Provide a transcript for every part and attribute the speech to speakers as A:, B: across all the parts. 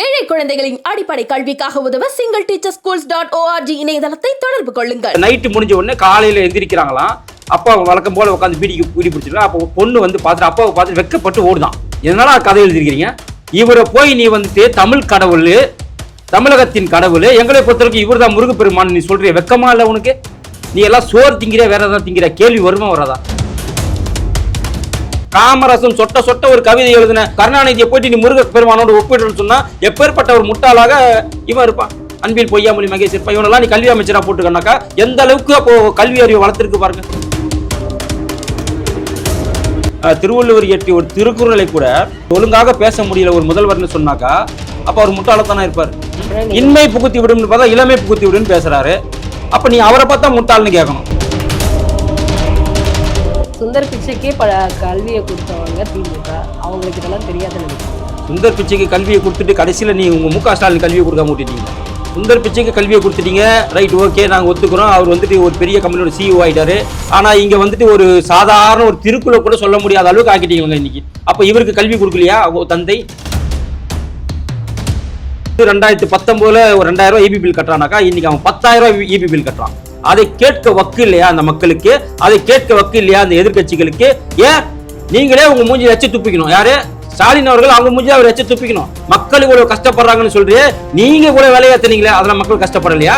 A: ஏழை குழந்தைகளின் அடிப்படை கல்விக்காக உதவ single teacher schools dot ORG இணையதளத்தை தொடர்பு கொள்ளுங்கள்.
B: நைட்டு முடிஞ்ச உடனே காலையில் எந்திரிக்கிறாங்களாம். அப்பா வழக்கம் போல உட்காந்து பீடிக்கு பீடி பிடிச்சிருக்கா அப்போ பொண்ணு வந்து பார்த்துட்டு அப்பாவை பார்த்து வெக்கப்பட்டு ஓடுதான். இதனால கதை எழுதிருக்கிறீங்க இவரை போய் நீ வந்துட்டு தமிழ் கடவுள் தமிழகத்தின் கடவுள் எங்களை பொறுத்தவரைக்கும் இவர் தான் முருகப்பெருமான் நீ சொல்றிய. வெக்கமா இல்லை உனக்கு? நீ எல்லாம் சோறு திங்கிற வேற ஏதாவது திங்கிற கேள்வி வருமா வராதா? காமரசம் சொட்ட சொட்ட ஒரு கவிதை எழுதின கருணாநிதியை போயிட்டு நீ முருக பெருமானோட ஒப்பிடுன்னு சொன்னா எப்பேற்பட்ட ஒரு முட்டாளாக இவன் இருப்பான். அன்பில் பொய்யாமொழி மகேஷ் இருப்பான். இவனெல்லாம் நீ கல்வி அமைச்சரா போட்டுக்கனாக்கா எந்த அளவுக்கு அப்போ கல்வி அறிவு வளர்த்திருக்கு பாருங்க. திருவள்ளுவர் இயற்றிய ஒரு திருக்குறளை கூட ஒழுங்காக பேச முடியல ஒரு முதல்வர்னு சொன்னாக்கா அப்ப அவர் முட்டாளத்தானே இருப்பார். இன்மை புகுத்தி விடும்னு பார்த்தா இளமை புகுத்தி விடுன்னு பேசுறாரு. அப்ப நீ அவரை பார்த்தா முட்டாள்னு கேட்கணும்.
C: சுந்தர் பிச்சைக்கே பல கல்வியை கொடுத்தவங்க திமுக. அவங்களுக்கு இதெல்லாம் தெரியாத நினைக்கிறேன்.
B: சுந்தர் பிச்சைக்கு கல்வியை கொடுத்துட்டு கடைசியில் நீ உங்கள் முக ஸ்டாலின் கல்வியை கொடுக்காம விட்டுட்டீங்க. சுந்தர் பிச்சைக்கு கல்வியை கொடுத்துட்டீங்க. ரைட் ஓகே நாங்கள் ஒத்துக்கிறோம். அவர் வந்துட்டு ஒரு பெரிய கம்பெனியோட சிஇஓ ஆகிட்டாரு ஆனால் இங்கே வந்துட்டு ஒரு சாதாரண ஒரு திருக்குறளை கூட சொல்ல முடியாத அளவுக்கு ஆக்கிட்டீங்க இன்னைக்கு. அப்போ இவருக்கு கல்வி கொடுக்கலையா? தந்தை? ரெண்டாயிரத்தி பத்தொன்பதுல ஒரு ரெண்டாயிரம் ரூபாய் இபி பில் கட்டுறானாக்கா இன்னைக்கு அவன் பத்தாயிரம் ரூபாய் இபி பில் கட்டுறான். அதை கேட்க வக்கு இல்லையா அந்த மக்களுக்கு? அதை கேட்க வக்கு இல்லையா அந்த எதிர்கட்சிகளுக்கு ஏன்? நீங்களே உங்க மூஞ்சி வச்சு துப்பிக்கணும். யாரு? ஸ்டாலின் அவர்கள் அவங்க மூஞ்சி அவர் வச்சு துப்பிக்கணும். மக்கள் இவ்வளவு கஷ்டப்படுறாங்கன்னு சொல்றியே நீங்க கூட வேலையாத்துனீங்களே அதெல்லாம் மக்கள் கஷ்டப்படலையா?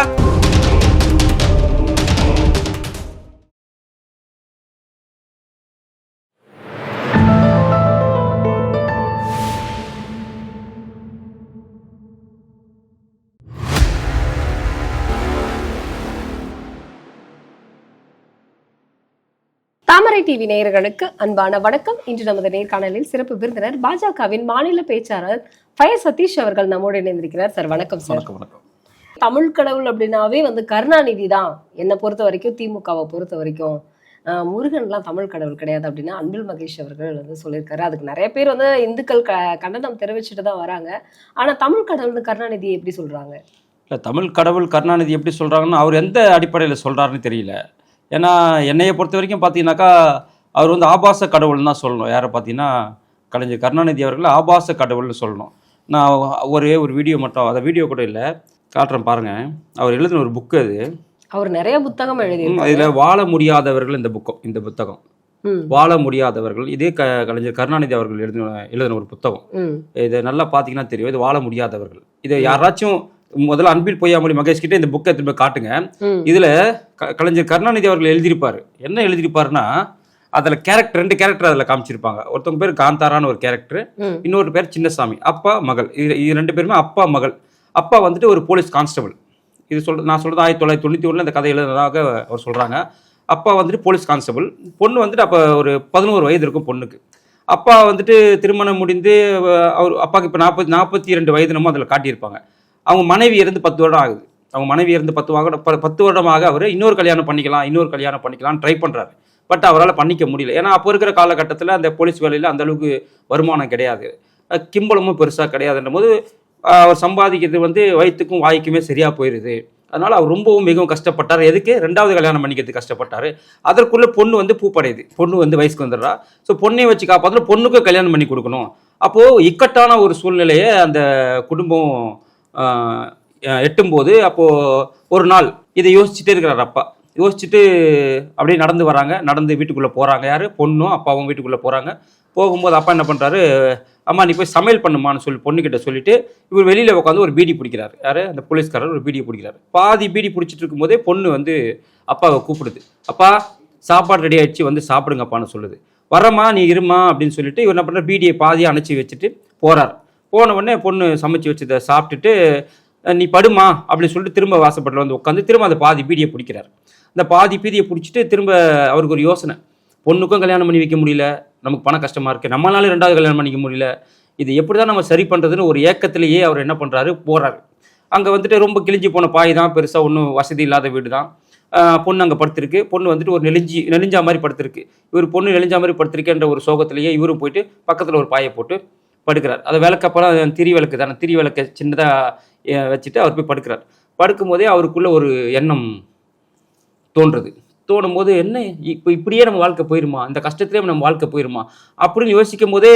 C: தாமரை டிவி நேயர்களுக்கு அன்பான வணக்கம். இன்று நமது நேர்காணலில் சிறப்பு விருந்தினர் பாஜகவின் மாநில பேச்சாளர் ஃபயர் சதீஷ் அவர்கள் நம்மோடு இணைந்திருக்கிறார். சார் வணக்கம் சார்.
B: வணக்கம்
C: தமிழ் கடவுள் அப்படின்னாவே வந்து கருணாநிதி தான். என்னை பொறுத்த வரைக்கும் திமுகவை பொறுத்த வரைக்கும் முருகன்லாம் தமிழ் கடவுள் கிடையாது அப்படின்னா அன்பில் மகேஷ் அவர்கள் வந்து சொல்லியிருக்காரு. அதுக்கு நிறைய பேர் வந்து இந்துக்கள் க கண்டனம் தெரிவிச்சுட்டு தான் வராங்க. ஆனா தமிழ் கடவுள்னு கருணாநிதி எப்படி சொல்றாங்க?
B: இல்லை தமிழ் கடவுள் கருணாநிதி எப்படி சொல்கிறாங்கன்னா அவர் எந்த அடிப்படையில் சொல்கிறாருன்னு தெரியல. ஏன்னா என்னையை பொறுத்த வரைக்கும் பார்த்தீங்கன்னாக்கா அவர் வந்து ஆபாச கடவுள்னு தான் சொல்லணும். யாரை பார்த்தீங்கன்னா கலைஞர் கருணாநிதி அவர்கள் ஆபாச கடவுள்னு சொல்லணும். நான் ஒரே ஒரு வீடியோ மட்டும் அந்த வீடியோ கூட இல்லை. காட்டுறேன் பாருங்கள் அவர் எழுதின ஒரு புக்கு அது.
C: அவர் நிறைய புத்தகம் எழுதியிருக்காரு.
B: இதில் வாழ முடியாதவர்கள் இந்த புக்கம் இந்த புத்தகம். வாழ முடியாதவர்கள் இதே க கலைஞர் கருணாநிதி அவர்கள் எழுதின எழுதின ஒரு புத்தகம். இதை நல்லா பார்த்தீங்கன்னா தெரியும். இது வாழ முடியாதவர்கள். இதை யாராச்சும் முதல்ல அன்பில் பொய்யாமொழி மகேஷ் கிட்ட இந்த புக்கை திரும்ப காட்டுங்க. இதுல கலைஞர் கருணாநிதி அவர்கள் எழுதியிருப்பாரு. என்ன எழுதியிருப்பாருன்னா அதுல கேரக்டர் ரெண்டு கேரக்டர் அதுல காமிச்சிருப்பாங்க. ஒருத்தவங்க பேர் காந்தாரான்னு ஒரு கேரக்டர். இன்னொரு பேர் சின்னசாமி அப்பா மகள். இது இது ரெண்டு பேருமே அப்பா மகள். அப்பா வந்துட்டு ஒரு போலீஸ் கான்ஸ்டபிள் இது சொல்ற நான் சொல்றது ஆயிரத்தி தொள்ளாயிரத்தி தொண்ணூற்றி ஒன்றில் இந்த கதை எழுதுனதாக அவர் சொல்றாங்க. அப்பா வந்துட்டு போலீஸ் கான்ஸ்டபிள் பொண்ணு வந்துட்டு அப்போ ஒரு பதினோரு வயது இருக்கும் பொண்ணுக்கு. அப்பா வந்துட்டு திருமணம் முடிந்து அவர் அப்பாவுக்கு இப்போ நாற்பத்தி நாற்பத்தி ரெண்டு வயது நம்ம அதில் காட்டியிருப்பாங்க. அவங்க மனைவி இருந்து பத்து வருடம் ஆகுது. அவங்க மனைவி இருந்து பத்து வருடம் ப- பத்து வருடமாக அவர் இன்னொரு கல்யாணம் பண்ணிக்கலாம் இன்னொரு கல்யாணம் பண்ணிக்கலாம் ட்ரை பண்ணுறாரு பட் அவரால் பண்ணிக்க முடியல. ஏன்னா அப்போ இருக்கிற காலகட்டத்தில் அந்த போலீஸ் வேலையில் அந்த அளவுக்கு வருமானம் கிடையாது. கிம்பளமும் பெருசாக கிடையாதுன்ற போது அவர் சம்பாதிக்கிறது வந்து வயிற்றுக்கும் வாய்க்குமே சரியாக போயிடுது அதனால் அவர் ரொம்பவும் மிகவும் கஷ்டப்பட்டார். எதுக்கு? ரெண்டாவது கல்யாணம் பண்ணிக்கிறதுக்கு கஷ்டப்பட்டார். அதற்குள்ளே பொண்ணு வந்து பூப்படையுது. பொண்ணு வந்து வயசுக்கு வந்துடுறா. ஸோ பொண்ணையும் வச்சு காப்பாற்றணும் பொண்ணுக்கும் கல்யாணம் பண்ணி கொடுக்கணும். அப்போது இக்கட்டான ஒரு சூழ்நிலையை அந்த குடும்பம் எட்டும்போது அப்போது ஒரு நாள் இதை யோசிச்சுட்டே இருக்கிறார் அப்பா. யோசிச்சுட்டு அப்படியே நடந்து வராங்க. நடந்து வீட்டுக்குள்ளே போகிறாங்க யார்? பொண்ணும் அப்பாவும் வீட்டுக்குள்ளே போகிறாங்க போகும்போது அப்பா என்ன பண்ணுறாரு அம்மா நீ போய் சமையல் பண்ணுமான்னு சொல்லி பொண்ணுக்கிட்ட சொல்லிட்டு இவர் வெளியில் உட்காந்து ஒரு பீடி பிடிக்கிறாரு. யார்? அந்த போலீஸ்காரர் ஒரு பீடி பிடிக்கிறாரு. பாதி பீடி பிடிச்சிட்டு இருக்கும்போதே பொண்ணு வந்து அப்பாவை கூப்பிடுது. அப்பா சாப்பாடு ரெடி ஆகிடுச்சு வந்து சாப்பிடுங்கப்பான்னு சொல்லுது. வரம்மா நீ இருமா அப்படின்னு சொல்லிட்டு இவர் என்ன பண்ணுறாரு பீடியை பாதியாக அணைச்சி வச்சுட்டு போகிறார் போன உடனே பொண்ணு சமைச்சு வச்சதை சாப்பிட்டுட்டு நீ படுமா? அப்படின்னு சொல்லிட்டு திரும்ப வாசப்பட்டில் வந்து உட்காந்து திரும்ப அந்த பாதி பீடியை பிடிக்கிறார். அந்த பாதி பீடியை பிடிச்சிட்டு திரும்ப அவருக்கு ஒரு யோசனை. பொண்ணுக்கும் கல்யாணம் பண்ணி வைக்க முடியல. நமக்கு பண கஷ்டமாக இருக்குது நம்மளால ரெண்டாவது கல்யாணம் பண்ணிக்க முடியல. இது எப்படி தான் நம்ம சரி பண்ணுறதுன்னு ஒரு ஏக்கத்திலேயே அவர் என்ன பண்ணுறாரு போகிறாரு அங்கே வந்துட்டு ரொம்ப கிழிஞ்சு போன பாய் தான். பெருசாக ஒன்றும் வசதி இல்லாத வீடு தான். பொண்ணு அங்கே படுத்திருக்கு. பொண்ணு வந்துட்டு ஒரு நெலிஞ்சி நெலிஞ்சா மாதிரி படுத்திருக்கு. இவர் பொண்ணு நெலிஞ்சா மாதிரி படுத்திருக்கேன்ற ஒரு சோகத்திலேயே இவரும் போயிட்டு பக்கத்தில் ஒரு பாயை போட்டு படுக்கிறார். அதை விளக்கப்பறம் திரி விளக்கு தானே திரி விளக்க சின்னதாக வச்சுட்டு அவர் போய் படுக்கிறார். படுக்கும்போதே அவருக்குள்ளே ஒரு எண்ணம் தோன்றுது. தோணும் போது என்ன இப்போ இப்படியே நம்ம வாழ்க்கை போயிருமா? இந்த கஷ்டத்திலே நம்ம வாழ்க்கை போயிருமா? அப்படின்னு யோசிக்கும் போதே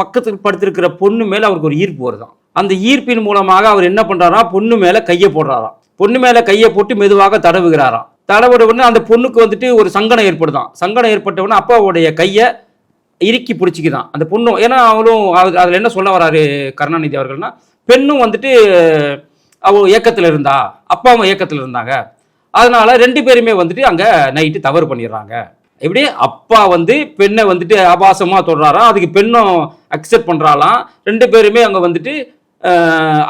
B: பக்கத்தில் படுத்திருக்கிற பொண்ணு மேலே அவருக்கு ஒரு ஈர்ப்பு வருதான். அந்த ஈர்ப்பின் மூலமாக அவர் என்ன பண்ணுறாரா பொண்ணு மேலே கையை போடுறாராம். பொண்ணு மேலே கையை போட்டு மெதுவாக தடவுகிறாராம். தடவுட உடனே அந்த பொண்ணுக்கு வந்துட்டு ஒரு சங்கடம் ஏற்படுதான். சங்கடம் ஏற்பட்ட உடனே அப்பாவுடைய கையை இறுக்கி பிடிச்சிக்குதான். அந்த பொண்ணும் ஏன்னா அவளும் அது- அதில் என்ன சொல்ல வராரு கருணாநிதி அவர்கள்னா பெண்ணும் வந்துட்டு அவள் இயக்கத்தில் இருந்தா அப்பாவும் இயக்கத்தில் இருந்தாங்க. அதனால ரெண்டு பேருமே வந்துட்டு அங்கே நைட்டு தவறு பண்ணிடுறாங்க. எப்படி? அப்பா வந்து பெண்ணை வந்துட்டு ஆபாசமாக தொடுறாராம் அதுக்கு பெண்ணும் அக்செப்ட் பண்ணுறாலாம் ரெண்டு பேருமே அங்கே வந்துட்டு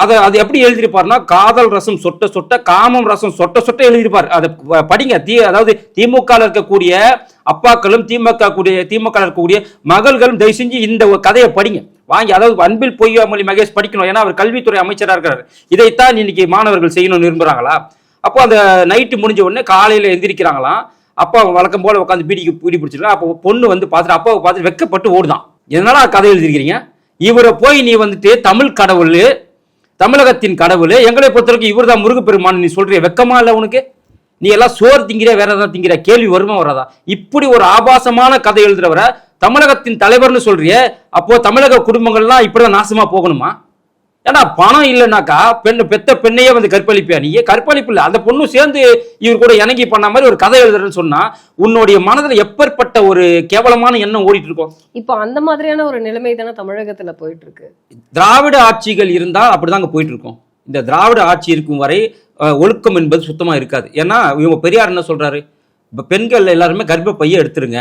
B: அதை அது எப்படி எழுதியிருப்பார்னா காதல் ரசம் சொட்ட சொட்ட காமம் ரசம் சொட்ட சொட்ட எழுதியிருப்பார். அதை படிங்க. தீ அதாவது திமுக இருக்கக்கூடிய அப்பாக்களும் திமுக கூடிய திமுக இருக்கக்கூடிய மகள்களும் தயவு செஞ்சு இந்த ஒரு கதையை படிங்க. வாங்கி அதாவது அன்பில் பொய்யாமொழி மகேஷ் படிக்கணும். ஏன்னா அவர் கல்வித்துறை அமைச்சராக இருக்கிறார் இதைத்தான் இன்னைக்கு மாணவர்கள் செய்யணும்னு விரும்புகிறாங்களா அப்போ அந்த நைட்டு முடிஞ்ச உடனே காலையில் எந்திரிக்கிறாங்களாம். அப்பா வழக்கம் போல உட்காந்து பீடிக்கு பீடி பிடிச்சிருக்காங்க. அப்போ பொண்ணு வந்து பார்த்துட்டு அப்பாவை பார்த்துட்டு வெக்கப்பட்டு ஓடுதான். எதனால கதை எழுதிருக்கிறீங்க இவரை போய் நீ வந்துட்டு தமிழ் கடவுள் தமிழகத்தின் கடவுள் எங்களை பொறுத்தவரைக்கும் இவர் தான் முருகப்பெருமான் நீ சொல்றிய வெக்கமா இல்லை உனக்கு? நீ எல்லாம் சோறு திங்கிற வேற ஏதாவது திங்கிற கேள்வி வருமா வராதா? இப்படி ஒரு ஆபாசமான கதை எழுதுறவரை தமிழகத்தின் தலைவர்னு சொல்றிய அப்போ தமிழக குடும்பங்கள்லாம் இப்படிதான் நாசமா போகணுமா? ஏன்னா பணம் இல்லைனாக்கா பெண் பெத்த பெண்ணையே வந்து கற்பழிப்பியா? நீ கற்பழிப்பு இல்லை. அந்த பொண்ணும் சேர்ந்து இவர் கூட இணங்கி பண்ண மாதிரி ஒரு கதை எழுதுறேன்னு சொன்னா உன்னுடைய மனதில் எப்பேற்பட்ட ஒரு கேவலமான எண்ணம் ஓடிட்டு இருக்கும்
C: இப்போ அந்த மாதிரியான ஒரு நிலைமை தானே தமிழகத்துல போயிட்டு இருக்கு
B: திராவிட ஆட்சிகள் இருந்தால் அப்படிதாங்க போயிட்டு இருக்கும் இந்த திராவிட ஆட்சி இருக்கும் வரை ஒழுக்கம் என்பது சுத்தமா இருக்காது. ஏன்னா இவங்க பெரியார் என்ன சொல்றாரு? இப்போ பெண்கள் எல்லாருமே கர்ப்பப்பையை எடுத்துருங்க.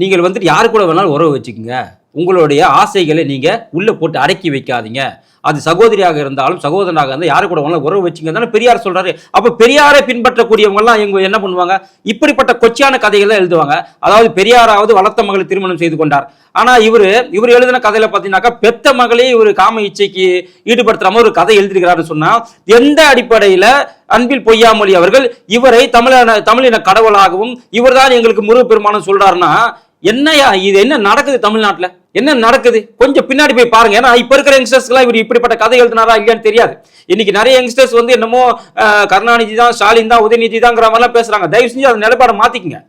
B: நீங்கள் வந்துட்டு யாரு கூட வேணாலும் உறவு வச்சுக்கோங்க. உங்களுடைய ஆசைகளை நீங்க உள்ள போட்டு அடக்கி வைக்காதீங்க. அது சகோதரியாக இருந்தாலும் சகோதரனாக இருந்தால் யாரு கூட வேணாலும் உறவு வச்சுங்க பெரியார் சொல்றாரு. அப்ப பெரியாரை பின்பற்றக்கூடியவங்கலாம் இவங்க என்ன பண்ணுவாங்க? இப்படிப்பட்ட கொச்சியான கதைகளை எழுதுவாங்க. அதாவது பெரியாராவது வளர்த்த மகளை திருமணம் செய்து கொண்டார். ஆனா இவரு இவர் எழுதின கதையில பார்த்தீங்கன்னாக்கா பெத்த மகளே இவர் காம இச்சைக்கு ஈடுபடுத்துற மாதிரி ஒரு கதை எழுதிருக்கிறாருன்னு சொன்னா எந்த அடிப்படையில அன்பில் பொய்யாமொழி அவர்கள் இவரை தமிழன தமிழின கடவுளாகவும் இவர்தான் எங்களுக்கு முருகப்பெருமானும் சொல்றாருன்னா என்னையா இது என்ன நடக்குது தமிழ்நாட்டுல? என்ன நடக்குது? கொஞ்சம் பின்னாடி போய் பாருங்க. ஏன்னா இப்ப இருக்கிற யங்ஸ்டர்ஸ்க்குலாம் இவர் இப்படிப்பட்ட கதை எழுதினாரா இல்லையான்னு தெரியாது. இன்னைக்கு நிறைய யங்ஸ்டர்ஸ் வந்து என்னமோ கருணாநிதி தான் ஸ்டாலின் தான் உதயநிதி தான்ங்கிற மாதிரிலாம் பேசுறாங்க. தயவு செஞ்சு அந்த நிலைப்பாடை மாத்திக்கங்க.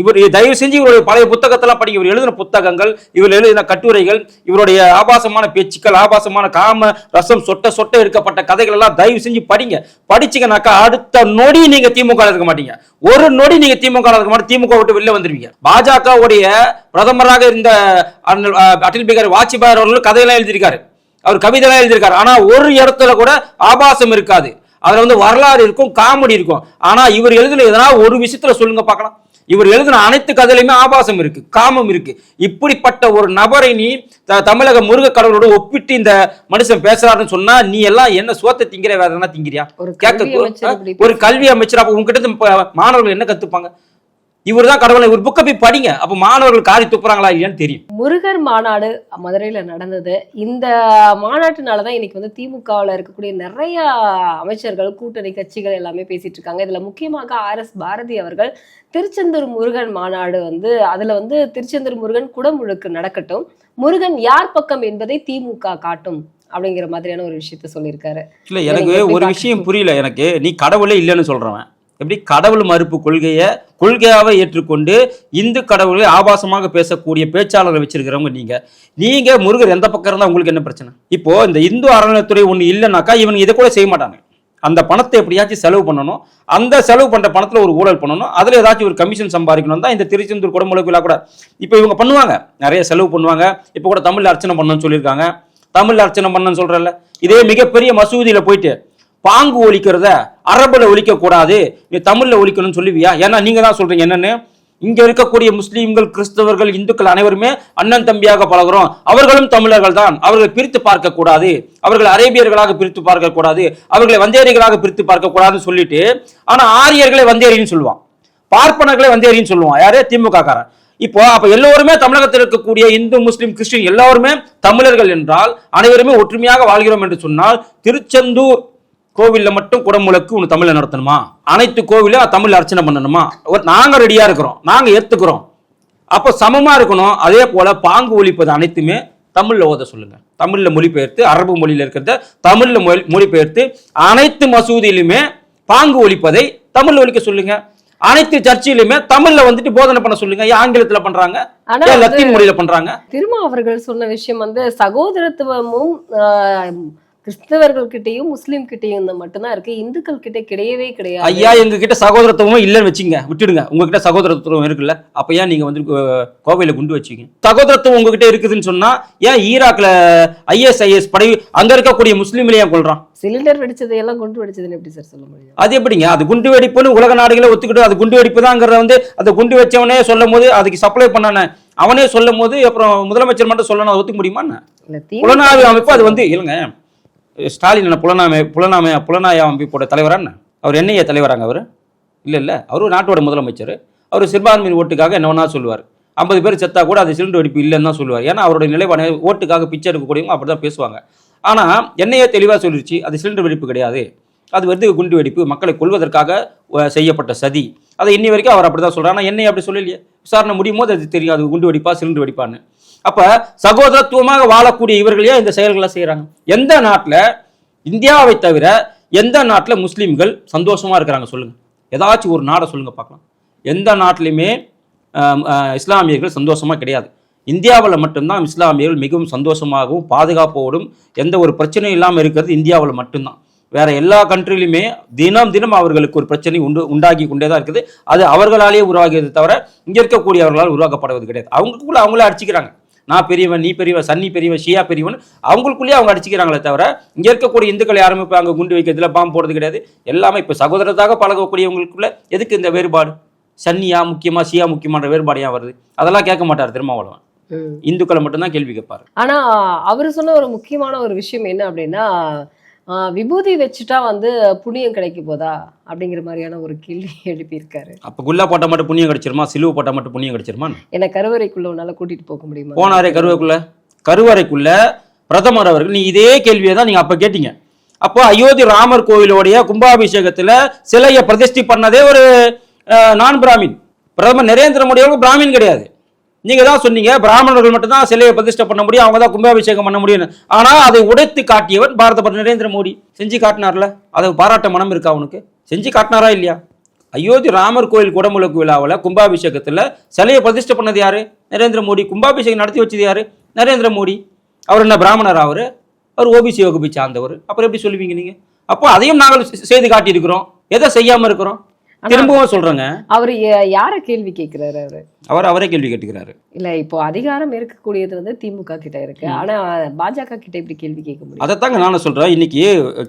B: இவர் தயவு செஞ்சு இவருடைய பழைய புத்தகத்தெல்லாம் படிங்க. இவர் எழுதின புத்தகங்கள் இவர் எழுதின கட்டுரைகள் இவருடைய ஆபாசமான பேச்சுக்கள் ஆபாசமான காம ரசம் சொட்ட சொட்ட எடுக்கப்பட்ட கதைகள் எல்லாம் தயவு செஞ்சு படிங்க. படிச்சீங்கன்னாக்கா அடுத்த நொடி நீங்க திமுக இருக்க மாட்டீங்க. ஒரு நொடி நீங்க திமுக இருக்க மாட்டீங்க. திமுக விட்டு வெளில வந்துருவீங்க. பாஜகவுடைய பிரதமராக இருந்த அண்ணல், அடல் பிகாரி வாஜ்பாய் அவர்கள் கதையெல்லாம் எழுதியிருக்காரு. அவர் கவிதைலாம் எழுதியிருக்காரு. ஆனா ஒரு இடத்துல கூட ஆபாசம் இருக்காது. அதுல வந்து வரலாறு இருக்கும் காமெடி இருக்கும். ஆனா இவர் எழுதுல எதனா ஒரு விஷயத்துல சொல்லுங்க பார்க்கலாம். இவர் எழுதின அனைத்து கதையிலுமே ஆபாசம் இருக்கு காமம் இருக்கு. இப்படிப்பட்ட ஒரு நபரை நீ தமிழக முருக கடவுளோட ஒப்பிட்டு இந்த மனுஷன் பேசுறாருன்னு சொன்னா நீ எல்லாம் என்ன சோத்தை திங்கிற வேற திங்கிறியா? கேட்க ஒரு கல்வி அமைச்சர் அப்ப உங்ககிட்ட மாணவர்கள் என்ன கத்துப்பாங்க? இவர் தான் கடவுளை ஒரு புக்கை போய் படிங்க. அப்ப மாணவர்கள் காரி துப்புறாங்களா இல்லையான்னு தெரியும்.
C: முருகர் மாநாடு மதுரையில நடந்தது. இந்த மாநாட்டுனால தான் இன்னைக்கு வந்து திமுகவில் இருக்கக்கூடிய நிறைய அமைச்சர்கள் கூட்டணி கட்சிகள் எல்லாமே பேசிட்டு இருக்காங்க. இதுல முக்கியமாக ஆர் எஸ் பாரதி அவர்கள் திருச்செந்தூர் முருகன் மாநாடு வந்து அதுல வந்து திருச்செந்தூர் முருகன் குடமுழுக்கு நடக்கட்டும். முருகன் யார் பக்கம் என்பதை திமுக காட்டும் அப்படிங்கிற மாதிரியான ஒரு விஷயத்த சொல்லியிருக்காரு.
B: இல்ல எனக்கு ஒரு? விஷயம் புரியல எனக்கு. நீ கடவுளே இல்லைன்னு சொல்றவன். எப்படி கடவுள் மறுப்பு கொள்கையை கொள்கையாக ஏற்றுக்கொண்டு இந்து கடவுளை ஆபாசமாக பேசக்கூடிய பேச்சாளரை வச்சிருக்கிறவங்க நீங்க. நீங்க முருகர் எந்த பக்கம் இருந்தால் உங்களுக்கு என்ன பிரச்சனை? இப்போ இந்த இந்து அறநிலையத்துறை ஒன்று இல்லைனாக்கா இவங்க இதை கூட செய்ய மாட்டாங்க. அந்த பணத்தை எப்படியாச்சும் செலவு பண்ணணும். அந்த செலவு பண்ற பணத்துல ஒரு ஊழல் பண்ணணும். அதுல ஏதாச்சும் ஒரு கமிஷன் சம்பாதிக்கணும் தான் இந்த திருச்செந்தூர் குடமுழு விழா கூட. இப்போ இவங்க பண்ணுவாங்க. நிறைய செலவு பண்ணுவாங்க. இப்போ கூட தமிழ்ல அர்ச்சனை பண்ணணும்னு சொல்லியிருக்காங்க. தமிழ்ல அர்ச்சனை பண்ணணும்னு சொல்றல இதே மிகப்பெரிய மசூதியில போயிட்டு பாங்கு ஒழிக்கிறத அரபில் ஒழிக்கக்கூடாது கூடாது நீ தமிழில் ஒழிக்கணும்னு சொல்லுவியா? ஏன்னா நீங்க தான் சொல்றீங்க என்னன்னு? இங்க இருக்கக்கூடிய முஸ்லீம்கள் கிறிஸ்தவர்கள் இந்துக்கள் அனைவருமே அண்ணன் தம்பியாக பழகுறோம். அவர்களும் தமிழர்கள் தான் அவர்களை பிரித்து பார்க்க கூடாது அவர்கள் அரேபியர்களாக பிரித்து பார்க்க கூடாது அவர்களை வந்தேரிகளாக பிரித்து பார்க்க கூடாதுன்னு சொல்லிட்டு ஆனா ஆரியர்களை வந்தேரின்னு சொல்லுவான். பார்ப்பனர்களை வந்தேரின்னு சொல்லுவான். யாரு? திமுக காரன் இப்போ அப்ப எல்லோருமே தமிழகத்தில் இருக்கக்கூடிய இந்து முஸ்லீம் கிறிஸ்டின் எல்லாருமே தமிழர்கள் என்றால் அனைவருமே ஒற்றுமையாக வாழ்கிறோம் என்று சொன்னால் திருச்செந்தூர் கோவில்ல மட்டும் குடமுழக்கு உனக்கு தமிழ்ல நடத்தணுமா? அனைத்து கோவிலும் தமிழ்ல அர்ச்சனை பண்ணணுமா? ஒரு- நாங்க ரெடியா இருக்கிறோம். நாங்க ஏத்துக்கிறோம். அப்போ சமமா இருக்கணும். அதே போல பாங்கு ஒலிப்பது அனைத்துமே தமிழ்ல ஓத சொல்லுங்க. தமிழ்ல மொழிபெயர்த்து அரபு மொழியில இருக்கிறத தமிழ்ல மொழி மொழிபெயர்த்து அனைத்து மசூதியிலுமே பாங்கு ஒலிப்பதை தமிழ்ல ஒலிக்க சொல்லுங்க. அனைத்து சர்ச்சிலுமே தமிழ்ல வந்துட்டு போதனை பண்ண சொல்லுங்க. ஏன் ஆங்கிலத்துல பண்றாங்க? லத்தீன் மொழியில பண்றாங்க?
C: திருமா அவர்கள் சொன்ன விஷயம் வந்து சகோதரத்துவமும் கிறிஸ்தவர்கள் கிட்டயும் முஸ்லீம் கிட்டயும் மட்டும்தான் இருக்கு. இந்துக்கள் கிட்ட கிடையவே கிடையாது.
B: ஐயா எங்க கிட்ட சகோதரத்துவம் இல்லைன்னு வச்சுங்க விட்டுடுங்க. உங்ககிட்ட சகோதரத்துவம் இருக்குல்ல. அப்ப ஏன் நீங்க வந்து கோவையில குண்டு வச்சீங்க? சகோதரத்துவம் உங்ககிட்ட இருக்குதுன்னு சொன்னா ஏன் ஈராக்ல ஐஎஸ் ஐஎஸ் படை அங்க இருக்கக்கூடிய முஸ்லீம்ல ஏன் கொள்றான்
C: சிலிண்டர் வெடிச்சதை எல்லாம் குண்டு வெடிச்சதுன்னு எப்படி சார் சொல்ல முடியும்?
B: அது எப்படிங்க? அது குண்டு வெடிப்புன்னு உலக நாடுகளை ஒத்துக்கிட்டு அது குண்டு வெடிப்பு தாங்கிறத வந்து அந்த குண்டு வச்சவனே சொல்லும் போது அதுக்கு சப்ளை பண்ணானே அவனே சொல்லும் போது அப்புறம் முதலமைச்சர் மட்டும் சொல்லணும் அதை ஒத்துக்க முடியுமா புலனாய்வு அமைப்பு அது வந்து இல்லைங்க. ஸ்டாலின் என்ன புலனாமை புலனாய்வு புலனாய்வு அமைப்போட தலைவரா என்ன? அவர் என்னைய தலைவராங்க அவர்? இல்லை இல்லை. அவர் நாட்டோட முதலமைச்சர். அவர் சிறுபான்மையின் ஓட்டுக்காக என்ன வேணா சொல்லுவார். ஐம்பது பேர் செத்தா கூட அது சிலிண்டர் வெடிப்பு இல்லைன்னு தான் சொல்லுவார். ஏன்னா அவருடைய நிலைப்பாடு ஓட்டுக்காக பிச்சை எடுக்கக்கூடியவங்க அப்படி தான் பேசுவாங்க. ஆனால் என்னையே தெளிவாக சொல்லிருச்சு அது சிலிண்டர் வெடிப்பு கிடையாது. அது வந்து குண்டு வெடிப்பு மக்களை கொள்வதற்காக செய்யப்பட்ட சதி. அதை இன்னி வரைக்கும் அவர் அப்படி தான் சொல்கிறார் ஆனால் என்னை அப்படி சொல்லலையே. விசாரணை முடியும் போது அது தெரியும் அது குண்டு வெடிப்பா சிலிண்டர் வெடிப்பான்னு. அப்ப சகோதரத்துவமாக வாழக்கூடிய இவர்களையே இந்த செயல்களை செய்யறாங்க எந்த நாட்டில்? இந்தியாவை தவிர எந்த நாட்டில் முஸ்லீம்கள் சந்தோஷமா இருக்கிறாங்க சொல்லுங்க. ஏதாச்சும் ஒரு நாடை சொல்லுங்க பார்க்கலாம். எந்த நாட்டிலையுமே இஸ்லாமியர்கள் சந்தோஷமா கிடையாது. இந்தியாவில் மட்டும்தான் இஸ்லாமியர்கள் மிகவும் சந்தோஷமாகவும் பாதுகாப்போடும் எந்த ஒரு பிரச்சனையும் இல்லாமல் இருக்கிறது இந்தியாவில் மட்டும்தான். வேற எல்லா கண்ட்ரிலையுமே தினம் தினம் அவர்களுக்கு ஒரு பிரச்சனை உண்டு உண்டாகி கொண்டே தான் இருக்குது. அது அவர்களாலேயே உருவாகியது தவிர இங்கே இருக்கக்கூடியவர்களால் உருவாக்கப்படுவது கிடையாது. அவங்களுக்குள்ள அவங்களே அடிச்சுக்கிறாங்க. நான் பெரியவன் நீ பெரியவன் சன்னி பெரியவன் ஷியா பெரியவன் அவங்களுக்குள்ளேயே அவங்க அடிச்சுக்கிறாங்களே தவிர இங்கே இருக்கக்கூடிய இந்துக்கள் யாருமே இப்போ அங்கே குண்டு வைக்கிறதுல பாம்பு போடுறது கிடையாது. எல்லாமே இப்போ சகோதரத்தாக பழகக்கூடியவங்களுக்குள்ள எதுக்கு இந்த வேறுபாடு? சன்னியா முக்கியமா ஷியா முக்கியமான வேறுபாடு ஏன் வருது? அதெல்லாம் கேட்க மாட்டார் திருமாவளவன். இந்துக்களை மட்டும்தான் கேள்வி கேட்பாரு.
C: ஆனா அவர் சொன்ன ஒரு முக்கியமான ஒரு விஷயம் என்ன அப்படின்னா விபூதி வச்சுட்டா வந்து புண்ணியம் கிடைக்க போதா? அப்படிங்கிற மாதிரியான ஒரு கேள்வி எழுப்பியிருக்காரு.
B: அப்போ குல்லா போட்டால் மட்டும் புண்ணியம் கிடைச்சிருமா? சிலுவை போட்டால் மட்டும் புண்ணியம் கிடைச்சிருமா
C: என்ன கருவறைக்குள்ள உன்னால கூட்டிட்டு போக முடியுமா?
B: போனாரே கருவறைக்குள்ள? கருவறைக்குள்ள பிரதமர் அவர்கள் நீ இதே கேள்வியை தான் நீங்க அப்ப கேட்டீங்க. அப்போ அயோத்தி ராமர் கோவிலோடைய கும்பாபிஷேகத்துல சிலையை பிரதிஷ்டை பண்ணதே ஒரு நான் பிராமின். பிரதமர் நரேந்திர மோடி அவர்கள் பிராமின் கிடையாது. நீங்க தான் சொன்னீங்க பிராமணர்கள் மட்டும்தான் சிலையை பிரதிஷ்டை பண்ண முடியும் அவங்க தான் கும்பாபிஷேகம் பண்ண முடியும் ஆனா அதை உடைத்து காட்டியவன் பாரத பிரதமர் நரேந்திர மோடி. செஞ்சு காட்டினார்ல? அதை பாராட்ட மனம் இருக்கா அவனுக்கு செஞ்சு காட்டினாரா இல்லையா? அயோத்தி ராமர் கோயில் குடமுழுக்கு விழாவில் கும்பாபிஷேகத்தில் சிலையை பிரதிஷ்டை பண்ணது யாரு? நரேந்திர மோடி. கும்பாபிஷேகம் நடத்தி வச்சது யாரு? நரேந்திர மோடி. அவர் என்ன பிராமணர் அவர்? அவர் ஓபிசி வகுப்பை சார்ந்தவர். அப்புறம் எப்படி சொல்லுவீங்க நீங்கள் அப்போ அதையும் நாங்கள் செய்து காட்டியிருக்கிறோம். எதை செய்யாமல் இருக்கிறோம்? திரும்பவும் சொல்றேங்க.
C: அவர் யார கேள்வி கேட்கிறாரு அவரு?
B: அவர் அவரே கேள்வி கேட்டுக்கிறாரு.
C: இல்ல இப்போ அதிகாரம் இருக்கக்கூடியது வந்து திமுக கிட்ட இருக்கு. ஆனா பாஜக கிட்ட இப்படி கேள்வி கேட்க முடியும்
B: அதைத்தாங்க நானும் சொல்றேன். இன்னைக்கு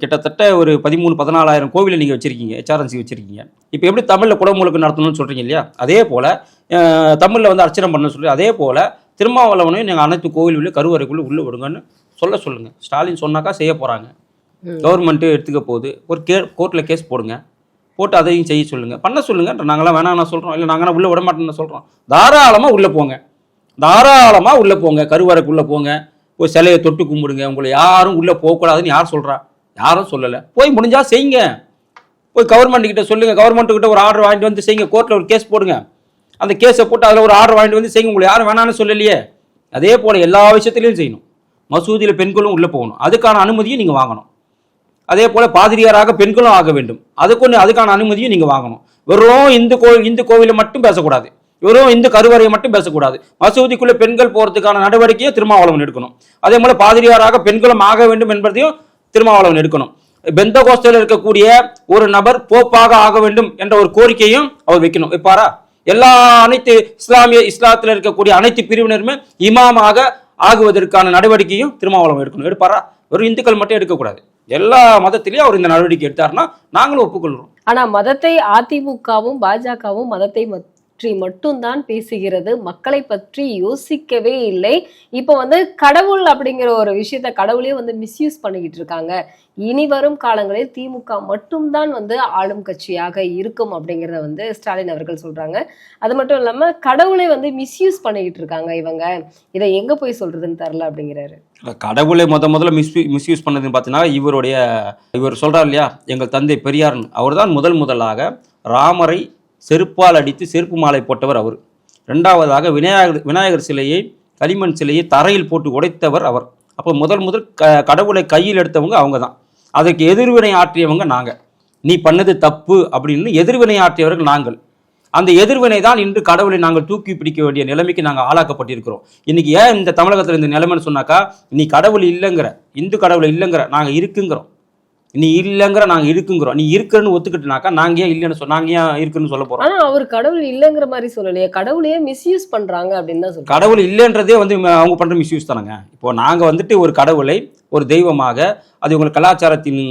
B: கிட்டத்தட்ட ஒரு பதிமூணு பதினாலாயிரம் கோவிலை நீங்க வச்சிருக்கீங்க ஹெச்ஆர்என்சி வச்சிருக்கீங்க. இப்போ எப்படி தமிழ்ல குடமுழுக்கு நடத்தணும்னு சொல்றீங்க இல்லையா? அதே போல தமிழ்ல வந்து அர்ச்சனை பண்ணணும்னு சொல்லி அதே போல திருமாவளவனையும் நீங்கள் அனைத்து கோவில்களையும் கருவறைக்குள்ள உள்ள விடுங்கன்னு சொல்ல சொல்லுங்க. ஸ்டாலின் சொன்னாக்கா செய்ய போறாங்க.
C: ம்.
B: கவர்மெண்ட்டு எடுத்துக்க போகுது. ஒரு கே கோர்ட்டில் கேஸ் போடுங்க. போட்டு அதையும் செய்ய சொல்லுங்கள் பண்ண சொல்லுங்க நாங்களாம் வேணாம் நான் இல்லை நாங்களாம் உள்ளே விட மாட்டோம்னு சொல்கிறோம் தாராளமாக உள்ளே போங்க. தாராளமாக உள்ளே போங்க. கருவறைக்குள்ளே போங்க. போய் சிலையை தொட்டு கும்பிடுங்க. உங்களை யாரும் உள்ளே போகக்கூடாதுன்னு யார் சொல்கிறா யாரும் சொல்லலை. போய் முடிஞ்சால் செய்யுங்க. போய் கவர்மெண்ட் கிட்ட சொல்லுங்கள் கவர்மெண்ட் கிட்ட ஒரு ஆர்டர் வாங்கிட்டு வந்து செய்யுங்க. கோர்ட்டில் ஒரு கேஸ் போடுங்க. அந்த கேஸை போட்டு அதில் ஒரு ஆர்டர் வாங்கிட்டு வந்து செய்யுங்க. உங்களை யாரும் வேணாம்னு சொல்லலையே. அதே போல் எல்லா விஷயத்துலையும் செய்யணும். மசூதியில் பெண்களும் உள்ளே போகணும். அதுக்கான அனுமதியும் நீங்கள் வாங்கணும். அதே போல பாதிரியாராக பெண்களும் ஆக வேண்டும். அதுக்கு அதுக்கான அனுமதியும் நீங்க வாங்கணும். வெறும் இந்து கோவில் இந்து கோவிலை மட்டும் பேசக்கூடாது. வெறும் இந்து கருவறையை மட்டும் பேசக்கூடாது. மசூதிக்குள்ள பெண்கள் போறதுக்கான நடவடிக்கையை திருமாவளவன் எடுக்கணும். அதே போல பாதிரியாராக பெண்களும் ஆக வேண்டும் என்பதையும் திருமாவளவன் எடுக்கணும். பெந்த கோஸ்தில் இருக்கக்கூடிய ஒரு நபர் போப்பாக ஆக வேண்டும் என்ற ஒரு கோரிக்கையும் அவர் வைக்கணும். வைப்பாரா எல்லா அனைத்து இஸ்லாமிய இஸ்லாத்தில் இருக்கக்கூடிய அனைத்து பிரிவினருமே இமாமாக ஆகுவதற்கான நடவடிக்கையும் திருமாவளவன் எடுக்கணும். எடுப்பாரா? வெறும் இந்துக்கள் மட்டும் எடுக்கக்கூடாது. எல்லா மதத்திலையும் அவர் இந்த நடவடிக்கை எடுத்தாருன்னா நாங்களும் ஒப்புக்கொள்கிறோம்.
C: ஆனால் மதத்தை அதிமுகவும் பாஜகவும் மதத்தை பற்றி மட்டும்தான் பேசுகிறது. மக்களை பற்றி யோசிக்கவே இல்லை. இப்போ வந்து கடவுள் அப்படிங்கிற ஒரு விஷயத்த கடவுளே வந்து மிஸ்யூஸ் பண்ணிக்கிட்டு இருக்காங்க. இனி வரும் காலங்களில் திமுக மட்டும்தான் வந்து ஆளும் கட்சியாக இருக்கும் அப்படிங்கிறத வந்து ஸ்டாலின் அவர்கள் சொல்றாங்க. அது மட்டும் இல்லாம கடவுளை வந்து மிஸ்யூஸ் பண்ணிக்கிட்டு இருக்காங்க இவங்க. இதை எங்க போய் சொல்றதுன்னு தெரில அப்படிங்கிறாரு.
B: கடவுளை முத முதல்ல மிஸ் மிஸ்யூஸ் பண்ணதுன்னு பார்த்தீங்கன்னா இவருடைய இவர் சொல்கிறார் இல்லையா எங்கள் தந்தை பெரியார்னு. அவர்தான் முதல் முதலாக ராமரை செருப்பால் அடித்து செருப்பு மாலை போட்டவர் அவர். ரெண்டாவதாக விநாயகர் விநாயகர் சிலையை களிமண் சிலையை தரையில் போட்டு உடைத்தவர் அவர். அப்போ முதல் முதல் க கடவுளை கையில் எடுத்தவங்க அவங்க தான் அதுக்கு எதிர்வினை ஆற்றியவங்க நாங்கள் நீ பண்ணது தப்பு அப்படின்னு எதிர்வினை ஆற்றியவர்கள் நாங்கள். அந்த எதிர்வினை தான் இன்று கடவுளை நாங்கள் தூக்கி பிடிக்க வேண்டிய நிலைமைக்கு நாங்கள் ஆளாக்கப்பட்டிருக்கிறோம். இன்னைக்கு ஏன் இந்த தமிழகத்தில் இந்த நிலைமைன்னு சொன்னாக்கா நீ கடவுள் இல்லைங்கிற இந்து கடவுளை இல்லைங்கிற நாங்கள் இருக்குங்கிறோம். நீ இல்லைங்கிற நாங்கள் இருக்குங்கிறோம். நீ இருக்குன்னு ஒத்துக்கிட்டுனாக்கா நாங்கள் ஏன் இல்லைன்னு சொல் நாங்கள் ஏன் இருக்குன்னு சொல்ல போகிறோம்
C: ஆனா அவர் கடவுள் இல்லைங்கிற மாதிரி சொல்லலையே. கடவுளையே மிஸ்யூஸ் பண்றாங்க அப்படின்னு தான்
B: கடவுள் இல்லைன்றதே வந்து அவங்க பண்ணுற மிஸ்யூஸ் தானங்க. இப்போ நாங்கள் வந்துட்டு ஒரு கடவுளை ஒரு தெய்வமாக அது உங்கள் கலாச்சாரத்தின்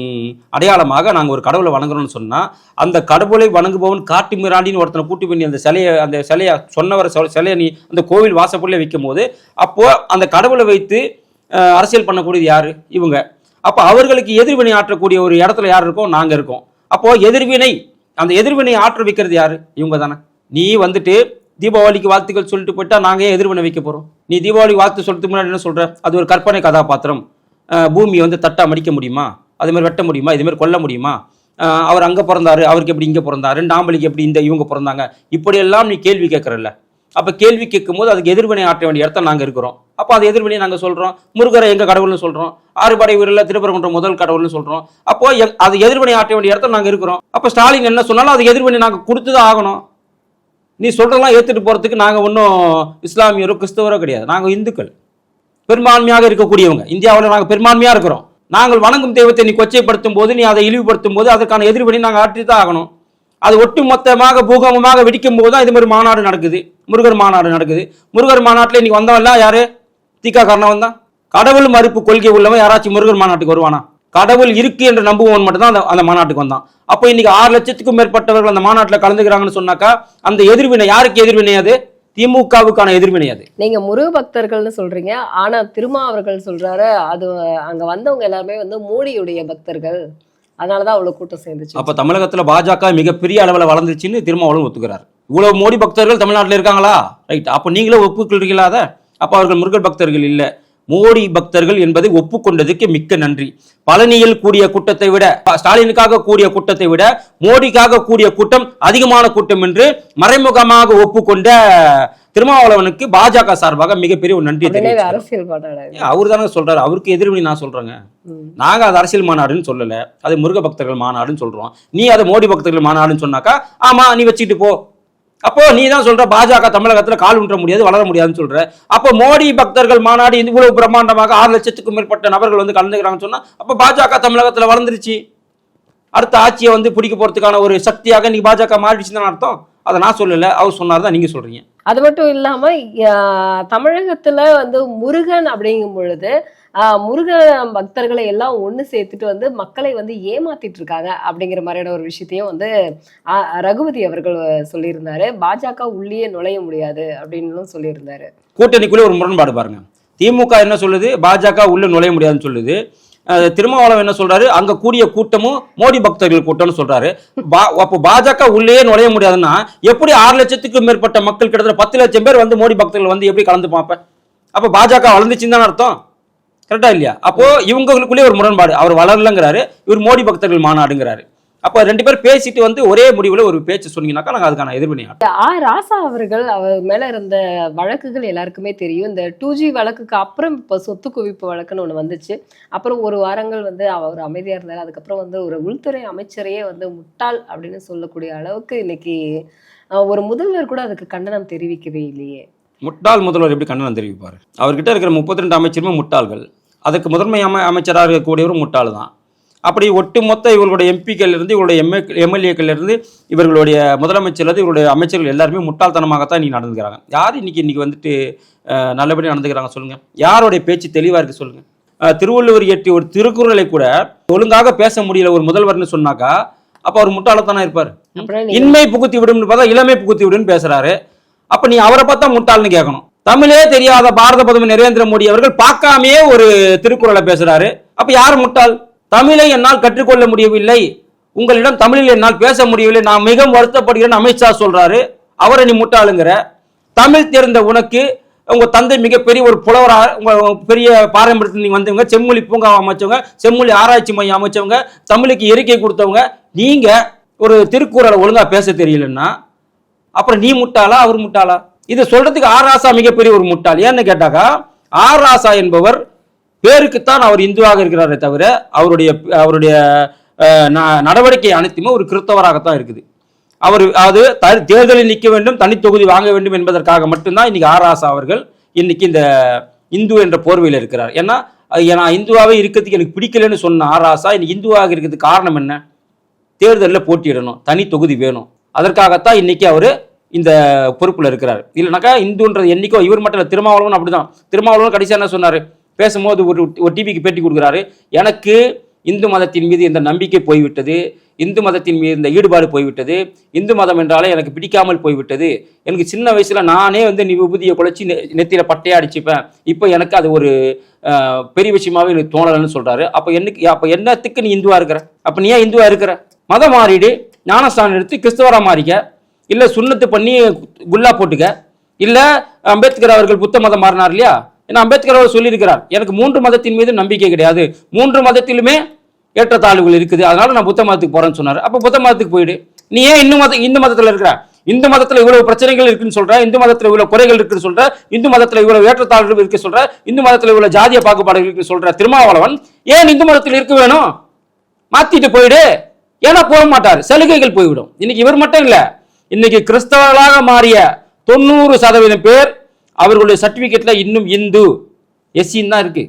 B: அடையாளமாக நாங்கள் ஒரு கடவுளை வணங்குறோம்னு சொன்னால் அந்த கடவுளை வணங்குபவன் காட்டு மிராண்டின்னு ஒருத்தனை கூட்டி பண்ணி அந்த சிலையை அந்த சிலையை சொன்னவரை சொல் சிலையை நீ அந்த கோவில் வாசப்புள்ளே வைக்கும் போது அப்போ அந்த கடவுளை வைத்து அரசியல் பண்ணக்கூடியது யாரு? இவங்க. அப்போ அவர்களுக்கு எதிர்வினை ஆற்றக்கூடிய ஒரு இடத்துல யார் இருக்கோம் நாங்கள் இருக்கோம். அப்போது எதிர்வினை அந்த எதிர்வினை ஆற்ற வைக்கிறது யார்? இவங்க தானே. நீ வந்துட்டு தீபாவளிக்கு வாழ்த்துக்கள் சொல்லிட்டு போயிட்டா நாங்கள் ஏன் எதிர்வினை வைக்க போகிறோம் நீ தீபாவளி வாழ்த்து சொல்லிட்டு முன்னாடி என்ன சொல்கிற அது ஒரு கற்பனை கதாபாத்திரம். பூமியை வந்து தட்டா மடிக்க முடியுமா? அது மாதிரி வெட்ட முடியுமா? இதுமாரி கொல்ல முடியுமா? அவர் அங்கே பிறந்தாரு அவருக்கு எப்படி இங்க பிறந்தாரு? ஆம்பளைக்கு எப்படி இந்த இவங்க பிறந்தாங்க? இப்படியெல்லாம் நீ கேள்வி கேட்குறல்ல. அப்போ கேள்வி கேட்கும்போது அதுக்கு எதிர்வினை ஆற்ற வேண்டிய இடத்த நாங்கள் இருக்கிறோம். அப்போ அது எதிர்வினை நாங்கள் சொல்கிறோம் முருகரை எங்கள் கடவுள்னு சொல்கிறோம் ஆறுபடை வீரில் திருப்பரங்குன்ற முதல் கடவுள்னு சொல்கிறோம் அப்போ எ- அது எதிர்வினை ஆற்ற வேண்டிய இடத்த நாங்கள் இருக்கிறோம். அப்போ ஸ்டாலின் என்ன சொன்னாலும் அது எதிர்வினை நாங்கள் கொடுத்து தான் ஆகணும். நீ சொல்கிறதெல்லாம் ஏற்றுட்டு போகிறதுக்கு நாங்கள் ஒன்றும் இஸ்லாமியரோ கிறிஸ்தவரோ கிடையாது. நாங்கள் இந்துக்கள். பெரும்பான்மையாக இருக்கக்கூடியவங்க. இந்தியாவில் நாங்கள் பெரும்பான்மையாக இருக்கிறோம். நாங்கள் வணங்கும் தெய்வத்தை நீ கொச்சைப்படுத்தும் போது நீ அதை இழிவுபடுத்தும் போது அதற்கான எதிர்வினை நாங்கள் ஆற்றி தான் ஆகணும். அது ஒட்டுமொத்தமாக பூகம்பமாக வெடிக்கும் போது தான் இது மாதிரி மாநாடு நடக்குது. முருகர் மாநாடு நடக்குது. முருகர் மாநாட்டில் இன்னைக்கு வந்தவன்லாம் யாரு? தீகா காரணம் தான் கடவுள் மறுப்பு கொள்கை உள்ளவன் யாராச்சும் முருகர் மாநாட்டுக்கு வருவானா? கடவுள் இருக்கு என்று நம்புவவன் மட்டும்தான் அந்த அந்த மாநாட்டுக்கு வந்தான். அப்போ இன்னைக்கு ஆறு லட்சத்துக்கும் மேற்பட்டவர்கள் அந்த மாநாட்டில் கலந்துக்கிறாங்கன்னு சொன்னாக்கா அந்த எதிர்வினை யாருக்கு எதிர்வினை அது? திமுகவுக்கான எதிர்வினை அது.
C: நீங்க முருக பக்தர்கள்னு சொல்றீங்க. ஆனா திருமா அவர்கள் சொல்றாரு அது அங்க வந்தவங்க எல்லாருமே வந்து மோடியுடைய பக்தர்கள். அதனாலதான் அவ்வளவு கூட்டம் சேர்ந்துச்சு.
B: அப்ப தமிழகத்துல பாஜக மிகப்பெரிய அளவில் வளர்ந்துச்சுன்னு திருமாவளவன் ஒத்துக்கிறார். இவ்வளவு மோடி பக்தர்கள் தமிழ்நாட்டில் இருக்காங்களா? ரைட் அப்ப நீங்களே ஒப்புக்கொள்றீங்களா அதை அப்ப அவர்கள் முருகன் பக்தர்கள் இல்ல. மோடி பக்தர்கள் என்பதை ஒப்புக்கொண்டதுக்கு மிக்க நன்றி. பழனியில் கூடிய கூட்டத்தை விட ஸ்டாலினுக்காக கூடிய கூட்டத்தை விட மோடிக்காக கூடிய கூட்டம் அதிகமான கூட்டம் என்று மறைமுகமாக ஒப்புக்கொண்ட திருமாவளவனுக்கு பாஜக சார்பாக மிகப்பெரிய ஒரு நன்றி
C: பாட்டாளர்
B: அவர் தானே சொல்றாரு. அவருக்கு எதிர்வினை நான் சொல்றேங்க. நாங்க அது அரசியல் மாநாடுன்னு சொல்லல. அது முருக பக்தர்கள் மாநாடுன்னு சொல்றோம். நீ அதை மோடி பக்தர்கள் மாநாடுன்னு சொன்னாக்கா ஆமா நீ வச்சுட்டு போ. அப்போ நீ தான் சொல்ற பாஜக தமிழகத்துல கால் ஊன்ற முடியாது வளர முடியாதுன்னு சொல்ற. அப்போ மோடி பக்தர்கள் மாநாடு இந்த இவ்வளவு பிரம்மாண்டமாக ஆறு லட்சத்துக்கும் மேற்பட்ட நபர்கள் வந்து கலந்துக்கிறாங்கன்னு சொன்னா அப்போ பாஜக தமிழகத்துல வளர்ந்துருச்சு. அடுத்த ஆட்சியை வந்து பிடிக்க போறதுக்கான ஒரு சக்தியாக நீ பாஜக மாறிடுச்சுன்னு அர்த்தம்? அதை நான் சொல்லல அவர் சொன்னார் தான் நீங்க சொல்றீங்க.
C: அது மட்டும் இல்லாம தமிழகத்தில் தமிழகத்துல வந்து முருகன் அப்படிங்கும் பொழுது முருக பக்தர்களை எல்லாம் ஒன்று சேர்த்துட்டு வந்து மக்களை வந்து ஏமாத்திட்டு இருக்காங்க அப்படிங்கிற மாதிரியான ஒரு விஷயத்தையும் வந்து ரகுபதி அவர்கள் சொல்லியிருந்தாரு. பாஜக உள்ளே நுழைய முடியாது அப்படின்னு சொல்லியிருந்தாரு.
B: கூட்டணிக்குள்ளே ஒரு முரண்பாடு பாருங்க. திமுக என்ன சொல்லுது? பாஜக உள்ளே நுழைய முடியாதுன்னு சொல்லுது. திருமாவளம் திருமாவளவன் என்ன சொல்றாரு? அங்க கூடிய கூட்டமும் மோடி பக்தர்கள் கூட்டம்னு சொல்றாரு. பா- அப்போ பாஜக உள்ளே நுழைய முடியாதுன்னா எப்படி ஆறு லட்சத்துக்கும் மேற்பட்ட மக்கள் கிட்டத்தட்ட பத்து லட்சம் பேர் வந்து மோடி பக்தர்கள் வந்து எப்படி கலந்து பார்ப்பேன்? அப்போ பாஜக வளர்ந்துச்சுன்னு தானே அர்த்தம். கரெக்டா இல்லையா? அப்போ இவங்களுக்குள்ளே ஒரு முரண்பாடு. அவர் வளரலங்கிறாரு. இவர் மோடி பக்தர்கள் மாநாடுங்கிறாரு. அப்போ ரெண்டு பேரும் பேசிட்டு வந்து ஒரே முடிவுல ஒரு பேச்சு சொன்னீங்கன்னாக்கா நாங்கள் அதுக்கான எதிர்வினை
C: ஆ ராசா அவர்கள் அவர் மேல இருந்த வழக்குகள் எல்லாருக்குமே தெரியும். இந்த டூ ஜி வழக்குக்கு அப்புறம் இப்போ சொத்து குவிப்பு வழக்குன்னு ஒன்று வந்துச்சு. அப்புறம் ஒரு வாரங்கள் வந்து அவர் அமைதியா இருந்தார். அதுக்கப்புறம் வந்து ஒரு உள்துறை அமைச்சரையே வந்து முட்டாள் அப்படின்னு சொல்லக்கூடிய அளவுக்கு இன்னைக்கு ஒரு முதல்வர் கூட அதுக்கு கண்டனம் தெரிவிக்கவே இல்லையே.
B: முட்டாள் முதல்வர் எப்படி கண்டனம் தெரிவிப்பார்? அவர்கிட்ட இருக்கிற முப்பத்தி ரெண்டு அமைச்சருமே முட்டாள்கள். அதுக்கு முதன்மை அமை அமைச்சராக இருக்கக்கூடியவரும் முட்டாள் தான். அப்படி ஒட்டுமொத்த இவர்களுடைய எம்பிக்கள் இருந்து இவருடைய எம்ஏ எம்எல்ஏக்கள் இருந்து இவர்களுடைய முதலமைச்சர்ல இருந்து இவருடைய அமைச்சர்கள் எல்லாருமே முட்டாள்தனமாகத்தான் இன்னைக்கு நடந்துக்கிறாங்க. யார் இன்னைக்கு இன்னைக்கு வந்துட்டு அஹ், நல்லபடியா நடந்துக்கிறாங்க சொல்லுங்க. யாருடைய பேச்சு தெளிவா இருக்கு சொல்லுங்க. அஹ், திருவள்ளுவர் இயற்றிய ஒரு திருக்குறளை கூட ஒழுங்காக பேச முடியல ஒரு முதல்வர்னு சொன்னாக்கா அப்ப அவர் முட்டாளத்தானே இருப்பார். இன்மை புகுத்தி விடும்னு பார்த்தா இளமை புகுத்தி விடுன்னு பேசுறாரு. அப்ப நீ அவரை பார்த்தா முட்டாள்னு கேட்கணும். தமிழே தெரியாத பாரத பிரதமர் நரேந்திர மோடி அவர்கள் பார்க்காமயே ஒரு திருக்குறளை பேசுறாரு. அப்ப யார் முட்டாள்? தமிழை என்னால் கற்றுக்கொள்ள முடியவில்லை. உங்களிடம் தமிழில் என்னால் பேச முடியவில்லை. நான் மிகவும் வருத்தப்படுகிறேன். அமித்ஷா சொல்றாரு. அவரை நீ முட்டாளுங்கிற. தமிழ் தெரிந்த உனக்கு உங்க தந்தை மிகப்பெரிய ஒரு புலவரா உங்க பெரிய பாரம்பரியத்தில் நீங்க வந்தவங்க செம்மொழி பூங்கா அமைச்சவங்க செம்மொழி ஆராய்ச்சி மையம் அமைச்சவங்க தமிழுக்கு எரிக்கை கொடுத்தவங்க நீங்க ஒரு திருக்குறளை ஒழுங்கா பேச தெரியலன்னா அப்புறம் நீ முட்டாளா அவர் முட்டாளா? இதை சொல்றதுக்கு ஆர் ராசா மிகப்பெரிய ஒரு முட்டாள். ஏன்னு கேட்டாக்கா ஆர் ராசா என்பவர் பேருக்குத்தான் அவர் இந்துவாக இருக்கிறாரே தவிர அவருடைய அவருடைய ந- நடவடிக்கை அனைத்துமே ஒரு கிறிஸ்தவராகத்தான் இருக்குது. அவர் அது த- தேர்தலில் நிற்க வேண்டும் தனி தொகுதி வாங்க வேண்டும் என்பதற்காக மட்டும்தான் இன்னைக்கு ஆர் ஆசா அவர்கள் இன்னைக்கு இந்த இந்து என்ற போர்வையில் இருக்கிறார். ஏன்னா அஹ், நான் இருக்கிறதுக்கு எனக்கு பிடிக்கலன்னு சொன்ன ஆர் ஆசா இன்னைக்கு இந்துவாக இருக்கிறதுக்கு காரணம் என்ன? தேர்தலில் போட்டியிடணும் தனி தொகுதி வேணும். அதற்காகத்தான் இன்னைக்கு அவர் இந்த பொறுப்பில் இருக்கிறார். இல்லைனாக்கா இந்துன்றது என்றைக்கோ இவர் மட்டும் இல்லை திருமாவளவன் அப்படிதான். திருமாவளவன் கடைசியாக என்ன சொன்னார்? பேசும்போது ஒரு ஒரு டிவிக்கு பேட்டி கொடுக்குறாரு. எனக்கு இந்து மதத்தின் மீது இந்த நம்பிக்கை போய்விட்டது. இந்து மதத்தின் மீது இந்த ஈடுபாடு போய்விட்டது. இந்து மதம் என்றாலே எனக்கு பிடிக்காமல் போய்விட்டது. எனக்கு சின்ன வயசில் நானே வந்து நீ விபூதியை குலைச்சி நெ- நெத்தியில் பட்டையாக அடிச்சுப்பேன். இப்போ எனக்கு அது ஒரு பெரிய விஷயமாவே எனக்கு தோணலைன்னு சொல்கிறாரு அப்போ என்னக்கு அப்போ என்னத்துக்கு நீ இந்துவாக இருக்கிற? அப்போ நீ ஏன் இந்துவாக இருக்கிற? மதம் மாறிடு ஞானஸ்தானம் எடுத்து கிறிஸ்தவராக மாறிக்க. இல்லை சுண்ணத்து பண்ணி குல்லா போட்டுக்க. இல்லை அம்பேத்கர் அவர்கள் புத்த மதம் மாறினார் இல்லையா? ஏன்னா அம்பேத்கர் அவர் சொல்லியிருக்கிறார் எனக்கு மூன்று மதத்தின் மீது நம்பிக்கை கிடையாது. மூன்று மதத்திலுமே ஏற்றத்தாழ்வுகள் இருக்குது. அதனால நான் புத்த மதத்துக்கு போறேன்னு சொன்னார். அப்போ புத்த மதத்துக்கு போயிடு. நீ ஏன் இந்து மத இந்து மதத்தில் இருக்கிற? இந்து மதத்தில் இவ்வளவு பிரச்சனைகள் இருக்குன்னு சொல்ற? இந்து மதத்தில் இவ்வளவு குறைகள் இருக்குன்னு சொல்ற? இந்து மதத்தில் இவ்வளவு ஏற்றத்தாழ்வு இருக்கு சொல்ற? இந்து மதத்தில் இவ்வளவு ஜாதிய பாகுபாடுகள் இருக்குன்னு சொல்ற திருமாவளவன்? ஏன் இந்து மதத்தில் இருக்க வேணும்? மாத்திட்டு போயிடு. ஏன்னா போக மாட்டார். சலுகைகள் போய்விடும். இன்னைக்கு இவர் மட்டும் இல்லை. இன்னைக்கு கிறிஸ்தவர்களாக மாறிய தொண்ணூறு சதவீதம் பேர் அவர்களுடைய சர்டிபிகேட்ல இன்னும் இந்து எஸ்சின்னு தான் இருக்கு.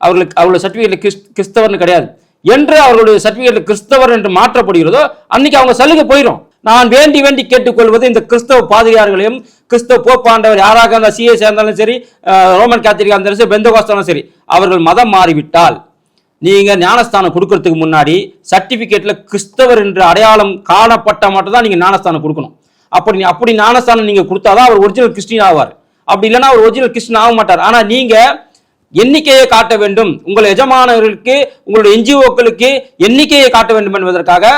B: அவர்களுக்கு அவருடைய சர்டிபிகேட்ல கிறிஸ் கிறிஸ்தவர்னு கிடையாது. என்று அவர்களுடைய சர்டிபிகேட்ல கிறிஸ்தவர் என்று மாற்றப்படுகிறதோ அன்னைக்கு அவங்க சலுகை போயிடும் நான் வேண்டி வேண்டி கேட்டுக்கொள்வது இந்த கிறிஸ்தவ பாதிரியார்களையும் கிறிஸ்தவ போப்பாண்டவர் யாராக இருந்தால் சிஎஸ் இருந்தாலும் சரி ரோமன் கேத்தலிக்கா இருந்தாலும் சரி பெந்தகோஸ்தாலும் சரி அவர்கள் மதம் மாறிவிட்டால் நீங்கள் ஞானஸ்தானம் கொடுக்கறதுக்கு முன்னாடி சர்டிஃபிகேட்டில் கிறிஸ்தவர் என்ற அடையாளம் காணப்பட்ட மட்டும் தான் நீங்கள் ஞானஸ்தானம் கொடுக்கணும். அப்படி அப்படி ஞானஸ்தானம் நீங்க கொடுத்தாதான் அவர் ஒரிஜினல் கிறிஸ்டின் ஆவார். அப்படி இல்லைன்னா அவர் ஒரிஜினல் கிறிஸ்டின் ஆக மாட்டார். ஆனால் நீங்கள் எண்ணிக்கையை காட்ட வேண்டும். உங்கள் எஜமானர்களுக்கு உங்களுடைய என்ஜிஓக்களுக்கு எண்ணிக்கையை காட்ட வேண்டும் என்பதற்காக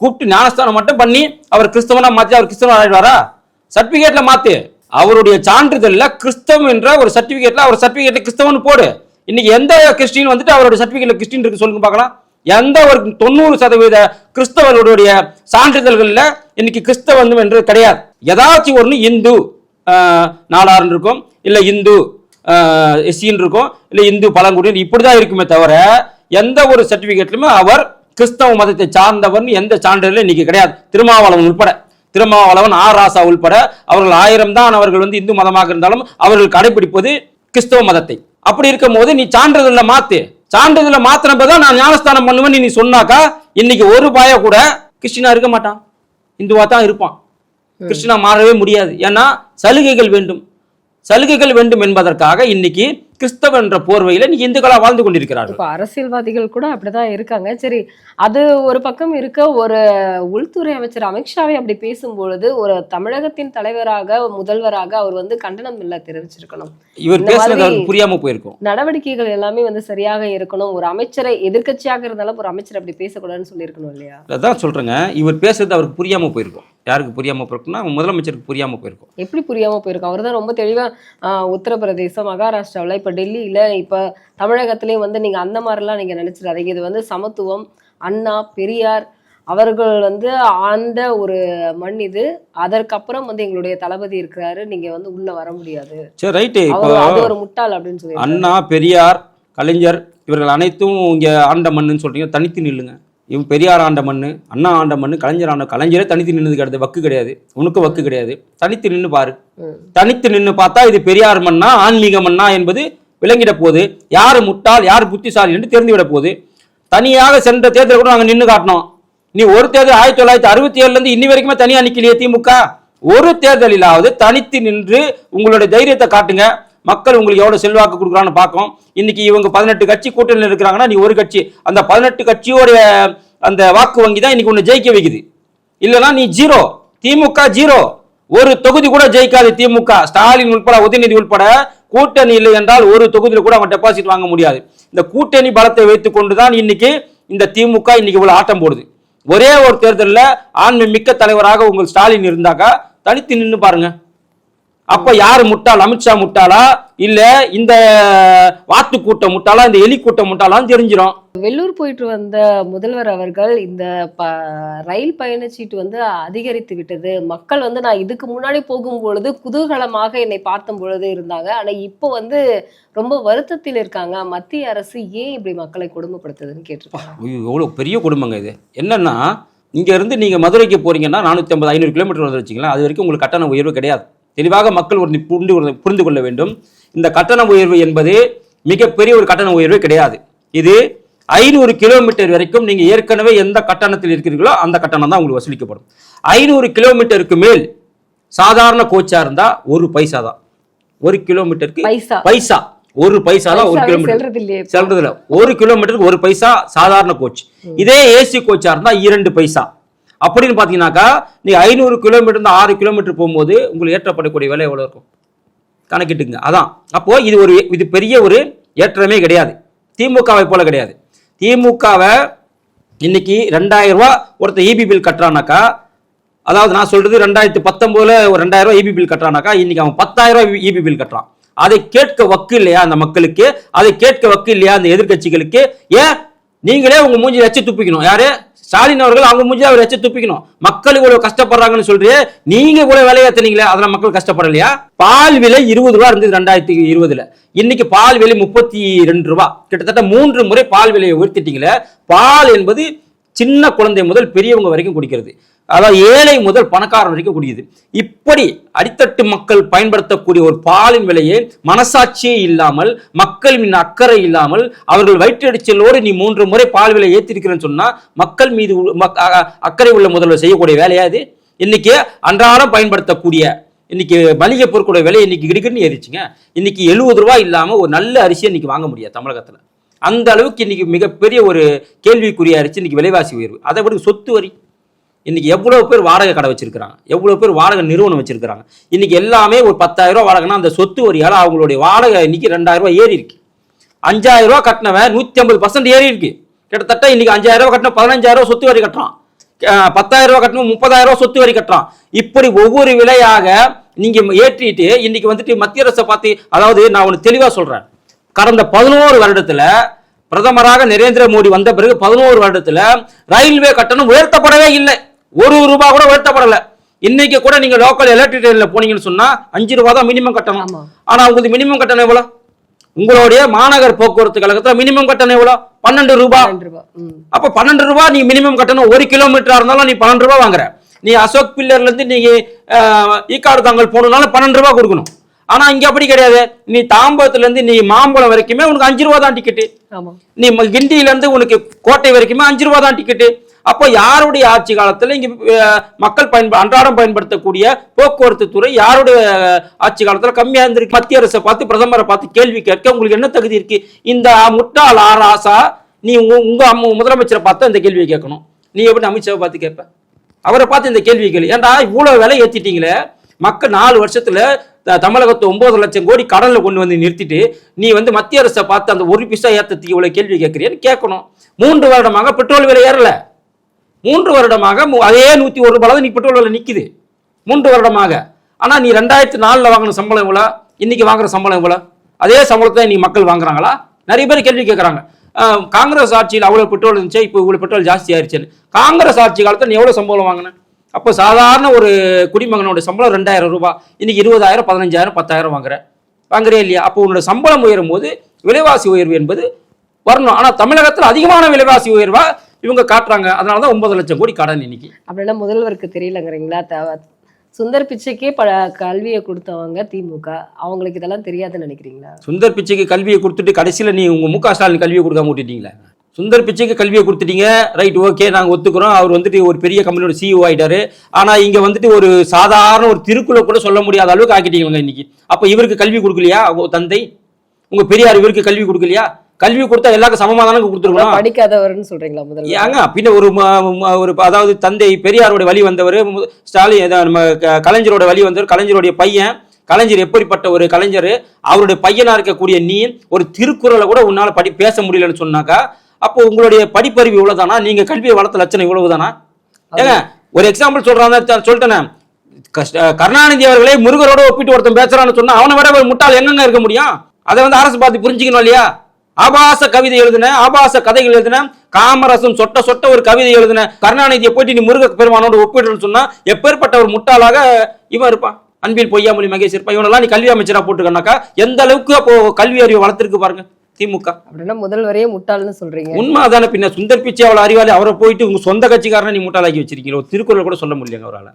B: கூப்பிட்டு ஞானஸ்தானம் மட்டும் பண்ணி அவர் கிறிஸ்தவனா மாற்றி அவர் கிறிஸ்தவன் ஆகிடுவாரா சர்டிஃபிகேட்டில் மாற்று அவருடைய சான்றிதழில் கிறிஸ்தவம் என்ற ஒரு சர்டிஃபிகேட்டில் அவர் சர்டிஃபிகேட்டில் கிறிஸ்தவன் போடு. இன்னைக்கு எந்த கிறிஸ்டின் வந்துட்டு அவருடைய சர்டிபிகேட்ல கிறிஸ்டின் இருக்கு சொல்லுங்க பார்க்கலாம். எந்த ஒரு தொண்ணூறு சதவீத கிறிஸ்தவர்களுடைய சான்றிதழ்கள்ல இன்னைக்கு கிறிஸ்தவம் என்று கிடையாது. ஏதாச்சும் ஒன்று இந்து நாலாறுன்னு இருக்கும். இல்ல இந்து எஸ்சின்னு இருக்கும். இல்ல இந்து பழங்குடியினர் இப்படிதான் இருக்குமே தவிர எந்த ஒரு சர்டிபிகேட்லுமே அவர் கிறிஸ்தவ மதத்தை சார்ந்தவர்னு எந்த சான்றிதழும் இன்னைக்கு கிடையாது. திருமாவளவன் உட்பட திருமாவளவன் ஆர் ராசா உள்பட. அவர்கள் ஆயிரம் தான் அவர்கள் வந்து இந்து மதமாக இருந்தாலும் அவர்கள் கடைபிடிப்பது கிறிஸ்தவ மதத்தை. அப்படி இருக்கும் போது நீ சான்றிதழ்ல மாத்து. சான்றிதழ்ல மாத்தினப்பதான் நான் ஞானஸ்தானம் பண்ணுவேன் நீ சொன்னாக்கா இன்னைக்கு ஒரு பாய கூட கிறிஸ்டினா இருக்க மாட்டான். இந்துவா தான் இருப்பான். கிறிஸ்டினா மாறவே முடியாது. ஏன்னா சலுகைகள் வேண்டும். சலுகைகள் வேண்டும் என்பதற்காக இன்னைக்கு கிறிஸ்தவ என்ற போர்வையில இன்னைக்கு இந்துக்களா வாழ்ந்து கொண்டிருக்கிறார்கள்.
C: இப்ப அரசியல்வாதிகள் கூட அப்படிதான் இருக்காங்க. சரி அது ஒரு பக்கம் இருக்க ஒரு உள்துறை அமைச்சர் அமித்ஷாவே அப்படி பேசும்பொழுது ஒரு தமிழகத்தின் தலைவராக முதல்வராக அவர் வந்து கண்டனம் இல்ல தெரிவிச்சிருக்கணும்.
B: இவர் பேசுறது புரியாம போயிருக்கும்.
C: நடவடிக்கைகள் எல்லாமே வந்து சரியாக இருக்கணும். ஒரு அமைச்சரை எதிர்க்கட்சியாக இருந்தாலும் ஒரு அமைச்சர் அப்படி பேசக்கூடாதுன்னு சொல்லியிருக்கணும் இல்லையா?
B: அதான் சொல்றேங்க. இவர் பேசுறது அவருக்கு புரியாம போயிருக்கும். யாருக்கு புரியாம போயிருக்கும்னா முதலமைச்சருக்கு புரியாம போயிருக்கும்.
C: எப்படி புரியாம போயிருக்கும்? அவர் தான் ரொம்ப தெளிவா உத்தரப்பிரதேசம் மகாராஷ்டிராவுல இப்ப டெல்லியில இப்ப தமிழகத்திலயும் வந்து நீங்க அந்த மாதிரிலாம் நீங்க நினைச்சிடாதீங்க. இது வந்து சமத்துவம் அண்ணா பெரியார் அவர்கள் வந்து அந்த ஒரு மண் இது. அதற்கப்புறம் வந்து எங்களுடைய தளபதி இருக்கிறாரு. நீங்க வந்து உள்ள வர முடியாது.
B: சரி ரைட்டு. இப்போ
C: ஒரு முட்டாள் அப்படின்னு சொல்லி
B: அண்ணா பெரியார் கலைஞர் இவர்கள் அனைத்தும் இங்க ஆண்ட மண்ணுன்னு சொல்றீங்க. தனித்து நில்லுங்க. இவன் பெரியார் ஆண்ட மண்ணு அண்ணா ஆண்ட மண்ணு கலைஞர் ஆண்ட கலைஞரே தனித்து நின்னது கிடையாது வக்கு கிடையாது. உனக்கு வக்கு கிடையாது. தனித்து நின்னு பாரு. தனித்து நின்னு பார்த்தா இது பெரியார் மண்ணா ஆன்மீக மண்ணா என்பது விளங்கிட போகுது. யார் முட்டாள் யார் புத்திசாலி என்று தெரிந்துவிட போகுது. தனியாக சென்ற தேர்தல் கூட நாங்க நின்னு காட்டினோம். நீ ஒரு தேர்தல் ஆயிரத்தி தொள்ளாயிரத்தி அறுபத்தி ஏழுல இருந்து இன்னி வரைக்குமே தனியா நிக்கலையே திமுக. ஒரு தேர்தலிலாவது தனித்து நின்று உங்களுடைய தைரியத்தை காட்டுங்க. மக்கள் உங்களுக்கு எவ்வளவு செல்வாக்கு கொடுக்குறான்னு பார்க்கும் இன்னைக்கு இவங்க பதினெட்டு கட்சி கூட்டணியில் இருக்கிறாங்கன்னா நீ ஒரு கட்சி அந்த பதினெட்டு கட்சியோடைய அந்த வாக்கு வங்கி தான் இன்னைக்கு உன்னை ஜெயிக்க வைக்குது. இல்லைன்னா நீ ஜீரோ திமுக ஜீரோ. ஒரு தொகுதி கூட ஜெயிக்காது திமுக. ஸ்டாலின் உட்பட உதயநிதி உட்பட கூட்டணி இல்லை என்றால் ஒரு தொகுதியில் கூட அவன் டெபாசிட் வாங்க முடியாது. இந்த கூட்டணி பலத்தை வைத்துக் கொண்டுதான் இன்னைக்கு இந்த திமுக இன்னைக்கு இவ்வளவு ஆட்டம் போடுது. ஒரே ஒரு தேர்தலில் ஆண்மை மிக்க தலைவராக உங்கள் ஸ்டாலின் இருந்தாக்கா தனித்து நின்று பாருங்க. அப்ப யாரு முட்டாள்? அமித்ஷா முட்டாளா? இல்ல இந்த வாத்து கூட்டம் முட்டாளா? இந்த எலி கூட்டம் முட்டாளான்னு தெரிஞ்சிடும்
C: வெள்ளூர் போயிட்டு வந்த முதல்வர் அவர்கள் இந்த ப ரயில் பயணச்சீட்டு வந்து அதிகரித்து விட்டது. மக்கள் வந்து நான் இதுக்கு முன்னாடி போகும் பொழுது குதூகலமாக என்னை பார்த்தும் பொழுது இருந்தாங்க. ஆனா இப்போ வந்து ரொம்ப வருத்தத்தில் இருக்காங்க. மத்திய அரசு ஏன் இப்படி மக்களை கொடுமைப்படுத்துதுன்னு கேட்டிருக்காங்க.
B: ஐயோ, எவ்வளவு பெரிய குடும்பங்க இது. என்னன்னா இங்க இருந்து நீங்க மதுரைக்கு போறீங்கன்னா நானூற்றி ஐம்பது ஐநூறு கிலோமீட்டர் வந்து வச்சுக்கலாம் அது வரைக்கும் உங்களுக்கு கட்டண உயர்வு கிடையாது. தெளிவாக மக்கள் ஒரு புரிந்து புரிந்து கொள்ள வேண்டும். இந்த கட்டண உயர்வு என்பது மிகப்பெரிய ஒரு கட்டண உயர்வு கிடையாது. இது ஐநூறு கிலோமீட்டர் வரைக்கும் நீங்க ஏற்கனவே எந்த கட்டணத்தில் இருக்கிறீர்களோ அந்த கட்டணம் தான் உங்களுக்கு வசூலிக்கப்படும். ஐநூறு கிலோமீட்டருக்கு மேல் சாதாரண கோச்சா இருந்தா ஒரு பைசா தான். ஒரு கிலோமீட்டருக்கு
C: பைசா.
B: ஒரு பைசா தான் ஒரு கிலோமீட்டர்.
C: செல்றது.
B: செல்றதுல ஒரு கிலோமீட்டருக்கு ஒரு பைசா சாதாரண கோச். இதே ஏசி கோச்சா இருந்தா இரண்டு பைசா. அப்படின்னு பார்த்தீங்கன்னாக்கா நீங்கள் ஐநூறு கிலோமீட்டர் இருந்து ஆறு கிலோமீட்டர் போகும்போது உங்களுக்கு ஏற்றப்படக்கூடிய விலை எவ்வளோ இருக்கும்? கணக்கிட்டுங்க அதான். அப்போது இது ஒரு இது பெரிய ஒரு ஏற்றமே கிடையாது. திமுகவை போல கிடையாது. திமுகவை இன்னைக்கு ரெண்டாயிரம் ரூபா ஒருத்தர் இபி பில் கட்டுறானாக்கா அதாவது நான் சொல்றது ரெண்டாயிரத்தி பத்தொன்பதுல ஒரு ரெண்டாயிரம் ரூபாய் இபி பில் கட்டுறானாக்கா இன்னைக்கு அவன் பத்தாயிரம் ரூபாய் இபி பில் கட்டுறான். அதை கேட்க வக்கு இல்லையா அந்த மக்களுக்கு? அதை கேட்க வக்கு இல்லையா அந்த எதிர்க்கட்சிகளுக்கு? ஏன்? நீங்களே உங்க மூஞ்சி வச்சு துப்பிக்கணும். யாரு? ஸ்டாலின் அவர்கள் அவங்க முடிஞ்சு அவர் வச்சு துப்பிக்கணும். மக்கள் இவ்வளவு கஷ்டப்படுறாங்கன்னு சொல்றியே நீங்க இவ்வளவு விலையேத்துனீங்களே அதெல்லாம் மக்கள் கஷ்டப்படலையா? பால் விலை இருபது ரூபா இருந்தது ரெண்டாயிரத்தி இருபதுல. இன்னைக்கு பால் விலை முப்பத்தி ரெண்டு ரூபா. கிட்டத்தட்ட மூன்று முறை பால் விலையை உயர்த்திட்டீங்களே பால் என்பது சின்ன குழந்தை முதல் பெரியவங்க வரைக்கும் குடிக்கிறது. அதாவது ஏழை முதல் பணக்காரன் வரைக்கும் குடிக்குது இப்படி அடித்தட்டு மக்கள் பயன்படுத்தக்கூடிய ஒரு பாலின் விலையை மனசாட்சியே இல்லாமல் மக்கள் மீன் அக்கறை இல்லாமல் அவர்கள் வயிற்றடிச்சலோடு நீ மூன்று முறை பால் விலை ஏற்றிருக்கிறேன்னு சொன்னா மக்கள் மீது மக்- அக்கறை உள்ள முதல்வர் செய்யக்கூடிய வேலையா இது? இன்னைக்கு அன்றாடம் பயன்படுத்தக்கூடிய இன்னைக்கு மளிகை பொருட்களோட விலை இன்னைக்கு கிடுக்குன்னு ஏறிச்சுங்க. இன்னைக்கு எழுபது ரூபாய் இல்லாமல் ஒரு நல்ல அரிசியை இன்னைக்கு வாங்க முடியாது தமிழகத்துல. அந்த அளவுக்கு இன்னைக்கு மிகப்பெரிய ஒரு கேள்விக்குரிய அரிசி இன்னைக்கு விலைவாசி உயர்வு. அதை விட சொத்து வரி. இன்றைக்கி எவ்வளோ பேர் வாடகை கடை வச்சிருக்கிறாங்க? எவ்வளோ பேர் வாடகை நிறுவனம் வச்சிருக்காங்க இன்றைக்கி எல்லாமே ஒரு பத்தாயிரம் ரூபாய் வாடகைனா அந்த சொத்து வரியால் அவங்களுடைய வாடகை இன்னைக்கு ரெண்டாயிரம் ரூபாய் ஏறி இருக்கு. அஞ்சாயிரரூவா கட்டினவன் நூற்றி ஐம்பது பர்சன்ட் ஏறி இருக்கு. கிட்டத்தட்ட இன்றைக்கி அஞ்சாயிரம் கட்டின பதினஞ்சாயிரரூவா சொத்து வரி கட்டுறான். பத்தாயிரரூவா பத்தாயிரம் ரூபாய் கட்டணும் முப்பதாயிரம் சொத்து வரி கட்டுறான். இப்படி ஒவ்வொரு விலையாக நீங்கள் ஏற்றிட்டு இன்றைக்கி வந்துட்டு மத்திய அரசை பார்த்து அதாவது நான் ஒன்று தெளிவாக சொல்கிறேன் கடந்த பதினோரு வருடத்தில் பிரதமராக நரேந்திர மோடி வந்த பிறகு பதினோரு வருடத்தில் ரயில்வே கட்டணம் உயர்த்தப்படவே இல்லை. ஒரு ரூபாய் கூட உயர்த்தப்படல இன்னைக்கு கூட நீங்க லோக்கல் எலக்ட்ரிக் ட்ரெயின்ல போனீங்கன்னு சொன்னா அஞ்சு ரூபாய் தான் மினிமம் கட்டணம். ஆனா உங்களுக்கு மினிமம் கட்டணம் எவ்வளவு? உங்களுடைய மாநகர் போக்குவரத்து கழகத்துல மினிமம் கட்டணம் எவ்வளவு? பன்னெண்டு
C: ம்.
B: அப்ப பன்னெண்டு ரூபாய் நீ மினிமம் கட்டணம். ஒரு கிலோமீட்டரா இருந்தாலும் நீ பன்னெண்டு ரூபாய் வாங்குற. நீ அசோக் பில்லர்ல இருந்து அஹ், ஈக்காடு தாங்கல் போகணும்னாலும் பன்னெண்டு ரூபாய் கொடுக்கணும். ஆனா இங்க அப்படி கிடையாது. நீ தாம்பரத்துல இருந்து நீ மாம்பழம் வரைக்குமே உனக்கு அஞ்சு ரூபா தான் டிக்கெட்டு நீ கிண்டியில இருந்து உனக்கு கோட்டை வரைக்குமே அஞ்சு ரூபா தான் டிக்கெட்டு அப்போ யாருடைய ஆட்சி காலத்தில் இங்கே மக்கள் பயன்ப அன்றாடம் பயன்படுத்தக்கூடிய போக்குவரத்து துறை யாருடைய ஆட்சி காலத்தில் கம்மியாக இருந்திருக்கு? மத்திய அரசை பார்த்து பிரதமரை பார்த்து கேள்வி கேட்க உங்களுக்கு என்ன தகுதி இருக்கு? இந்த முட்டாள் ஆர் ஆசா நீ உங்க அம்மா முதலமைச்சரை பார்த்து இந்த கேள்வியை கேட்கணும். நீ எப்படி அமித்ஷாவை பார்த்து கேட்ப? அவரை பார்த்து இந்த கேள்வி கேள்வி ஏன்டா இவ்வளோ விலை ஏற்றிட்டீங்களே மக்கள் நாலு வருஷத்துல த- தமிழகத்தை ஒன்பது லட்சம் கோடி கடலில் கொண்டு வந்து நிறுத்திட்டு நீ வந்து மத்திய அரசை பார்த்து அந்த ஒரு பிசா ஏற்றத்துக்கு இவ்வளோ கேள்வி கேட்குறியன்னு கேட்கணும். மூன்று வருடமாக பெட்ரோல் விலை ஏறலை. மூன்று வருடமாக மு- அதே நூற்றி ஒரு ரூபாய் தான் நீ பெட்ரோல் விலை மூன்று வருடமாக. ஆனால் நீ ரெண்டாயிரத்தி நாலில் வாங்கின சம்பளம் எவ்வளோ இன்றைக்கி வாங்குற சம்பளம் எவ்வளோ அதே சம்பளத்தை நீ மக்கள் வாங்குறாங்களா? நிறைய பேர் கேள்வி கேட்குறாங்க காங்கிரஸ் ஆட்சியில் அவ்வளோ பெட்ரோல் இருந்துச்சு இப்போ இவ்வளோ பெட்ரோல் ஜாஸ்தி ஆயிடுச்சுன்னு காங்கிரஸ் ஆட்சி காலத்தில் நீ எவ்வளோ சம்பளம் வாங்கின? அப்போ சாதாரண ஒரு குடிமகனோட சம்பளம் ரெண்டாயிரம் ரூபாய். இன்றைக்கி இருபதாயிரம் பதினஞ்சாயிரம் பத்தாயிரம் வாங்குற. வாங்குறே இல்லையா? அப்போ உன்னோட சம்பளம் உயரும் போது விலைவாசி உயர்வு என்பது வரணும். ஆனால் தமிழகத்தில் அதிகமான விலைவாசி உயர்வாக இவங்க காட்டுறாங்க. அதனால தான் ஒன்பது லட்சம் கோடி கடன் இன்னைக்கு.
C: அப்படின்னா முதல்வருக்கு தெரியலங்கிறீங்களா? சுந்தர் பிச்சைக்கே பல கல்வியை கொடுத்தவங்க திமுக. அவங்களுக்கு இதெல்லாம் தெரியாதுன்னு நினைக்கிறீங்களா?
B: சுந்தர் பிச்சைக்கு கல்வியை கொடுத்துட்டு கடைசியில் நீ உங்க முக ஸ்டாலின் கல்வியை கொடுக்காம விட்டுட்டீங்களே. சுந்தர் பிச்சைக்கு கல்வியை கொடுத்துட்டீங்க. ரைட் ஓகே நாங்கள் ஒத்துக்கிறோம். அவர் வந்துட்டு ஒரு பெரிய கம்பெனியோட சிஇஓ ஆயிட்டாரு. ஆனால் இங்கே வந்துட்டு ஒரு சாதாரண ஒரு திருக்குறளை கூட சொல்ல முடியாத அளவுக்கு ஆக்கிட்டீங்களா இன்னைக்கு. அப்போ இவருக்கு கல்வி கொடுக்கலையா? உங்க தந்தை? உங்க பெரியார் இவருக்கு கல்வி கொடுக்கலையா? கல்வி கொடுத்தா எல்லாருக்கும் சமமாக தானே கொடுத்துருக்கணும்?
C: படிக்காதவர்னு சொல்றீங்களா முதல்வர்
B: ஏங்க பின்ன ஒரு அதாவது தந்தை பெரியாரோட வழி வந்தவர் ஸ்டாலின் நம்ம கலைஞரோட வழி வந்தவர் கலைஞருடைய பையன் கலைஞர் எப்படிப்பட்ட ஒரு கலைஞர் அவருடைய பையனா இருக்கக்கூடிய நீ ஒரு திருக்குறளை கூட உன்னால படி பேச முடியலன்னு சொன்னாக்கா அப்போ உங்களுடைய படிப்பறிவு இவ்வளவுதானா? நீங்க கல்வியை வளர்த்த லட்சணம் இவ்வளவுதானா? ஏங்க ஒரு எக்ஸாம்பிள் சொல்றாங்க சொல்லிட்டேனே. கருணாநிதி அவர்களே முருகரோட ஒப்பிட்டு ஒருத்தன் பேசுறான்னு சொன்னா அவனை விட ஒரு முட்டாள் என்னங்க இருக்க முடியும்? அதை வந்து அரசு பார்த்து புரிஞ்சுக்கணும் இல்லையா? ஆபாச கவிதை எழுதின ஆபாச கதைகள் எழுதின காமரசம் சொட்ட சொட்ட ஒரு கவிதை எழுதின கருணாநிதியை போயிட்டு நீ முருக பெருமானோட ஒப்பிடுன்னு சொன்னா எப்பேற்பட்ட ஒரு முட்டாளாக இவன் இருப்பான். அன்பில் பொய்யாமொழி மகேஷ் இருப்பான் இவனெல்லாம் நீ கல்வி அமைச்சரா போட்டுக்கனாக்கா எந்த அளவுக்கு அப்போ கல்வி அறிவு வளர்த்திருக்கு பாருங்க திமுக.
C: அப்படின்னா முதல்வரையே முட்டாள்னு சொல்றீங்க.
B: உண்மை அதானே பின்ன சுந்தர் பிச்சை அவ்வளோ அறிவாளி அவரை போயிட்டு உங்க சொந்த கட்சிக்காரனை நீ முட்டாளாக்கி வச்சிருக்கீங்க. ஒரு திருக்குறள் கூட சொல்ல முடியலங்க அவரால்.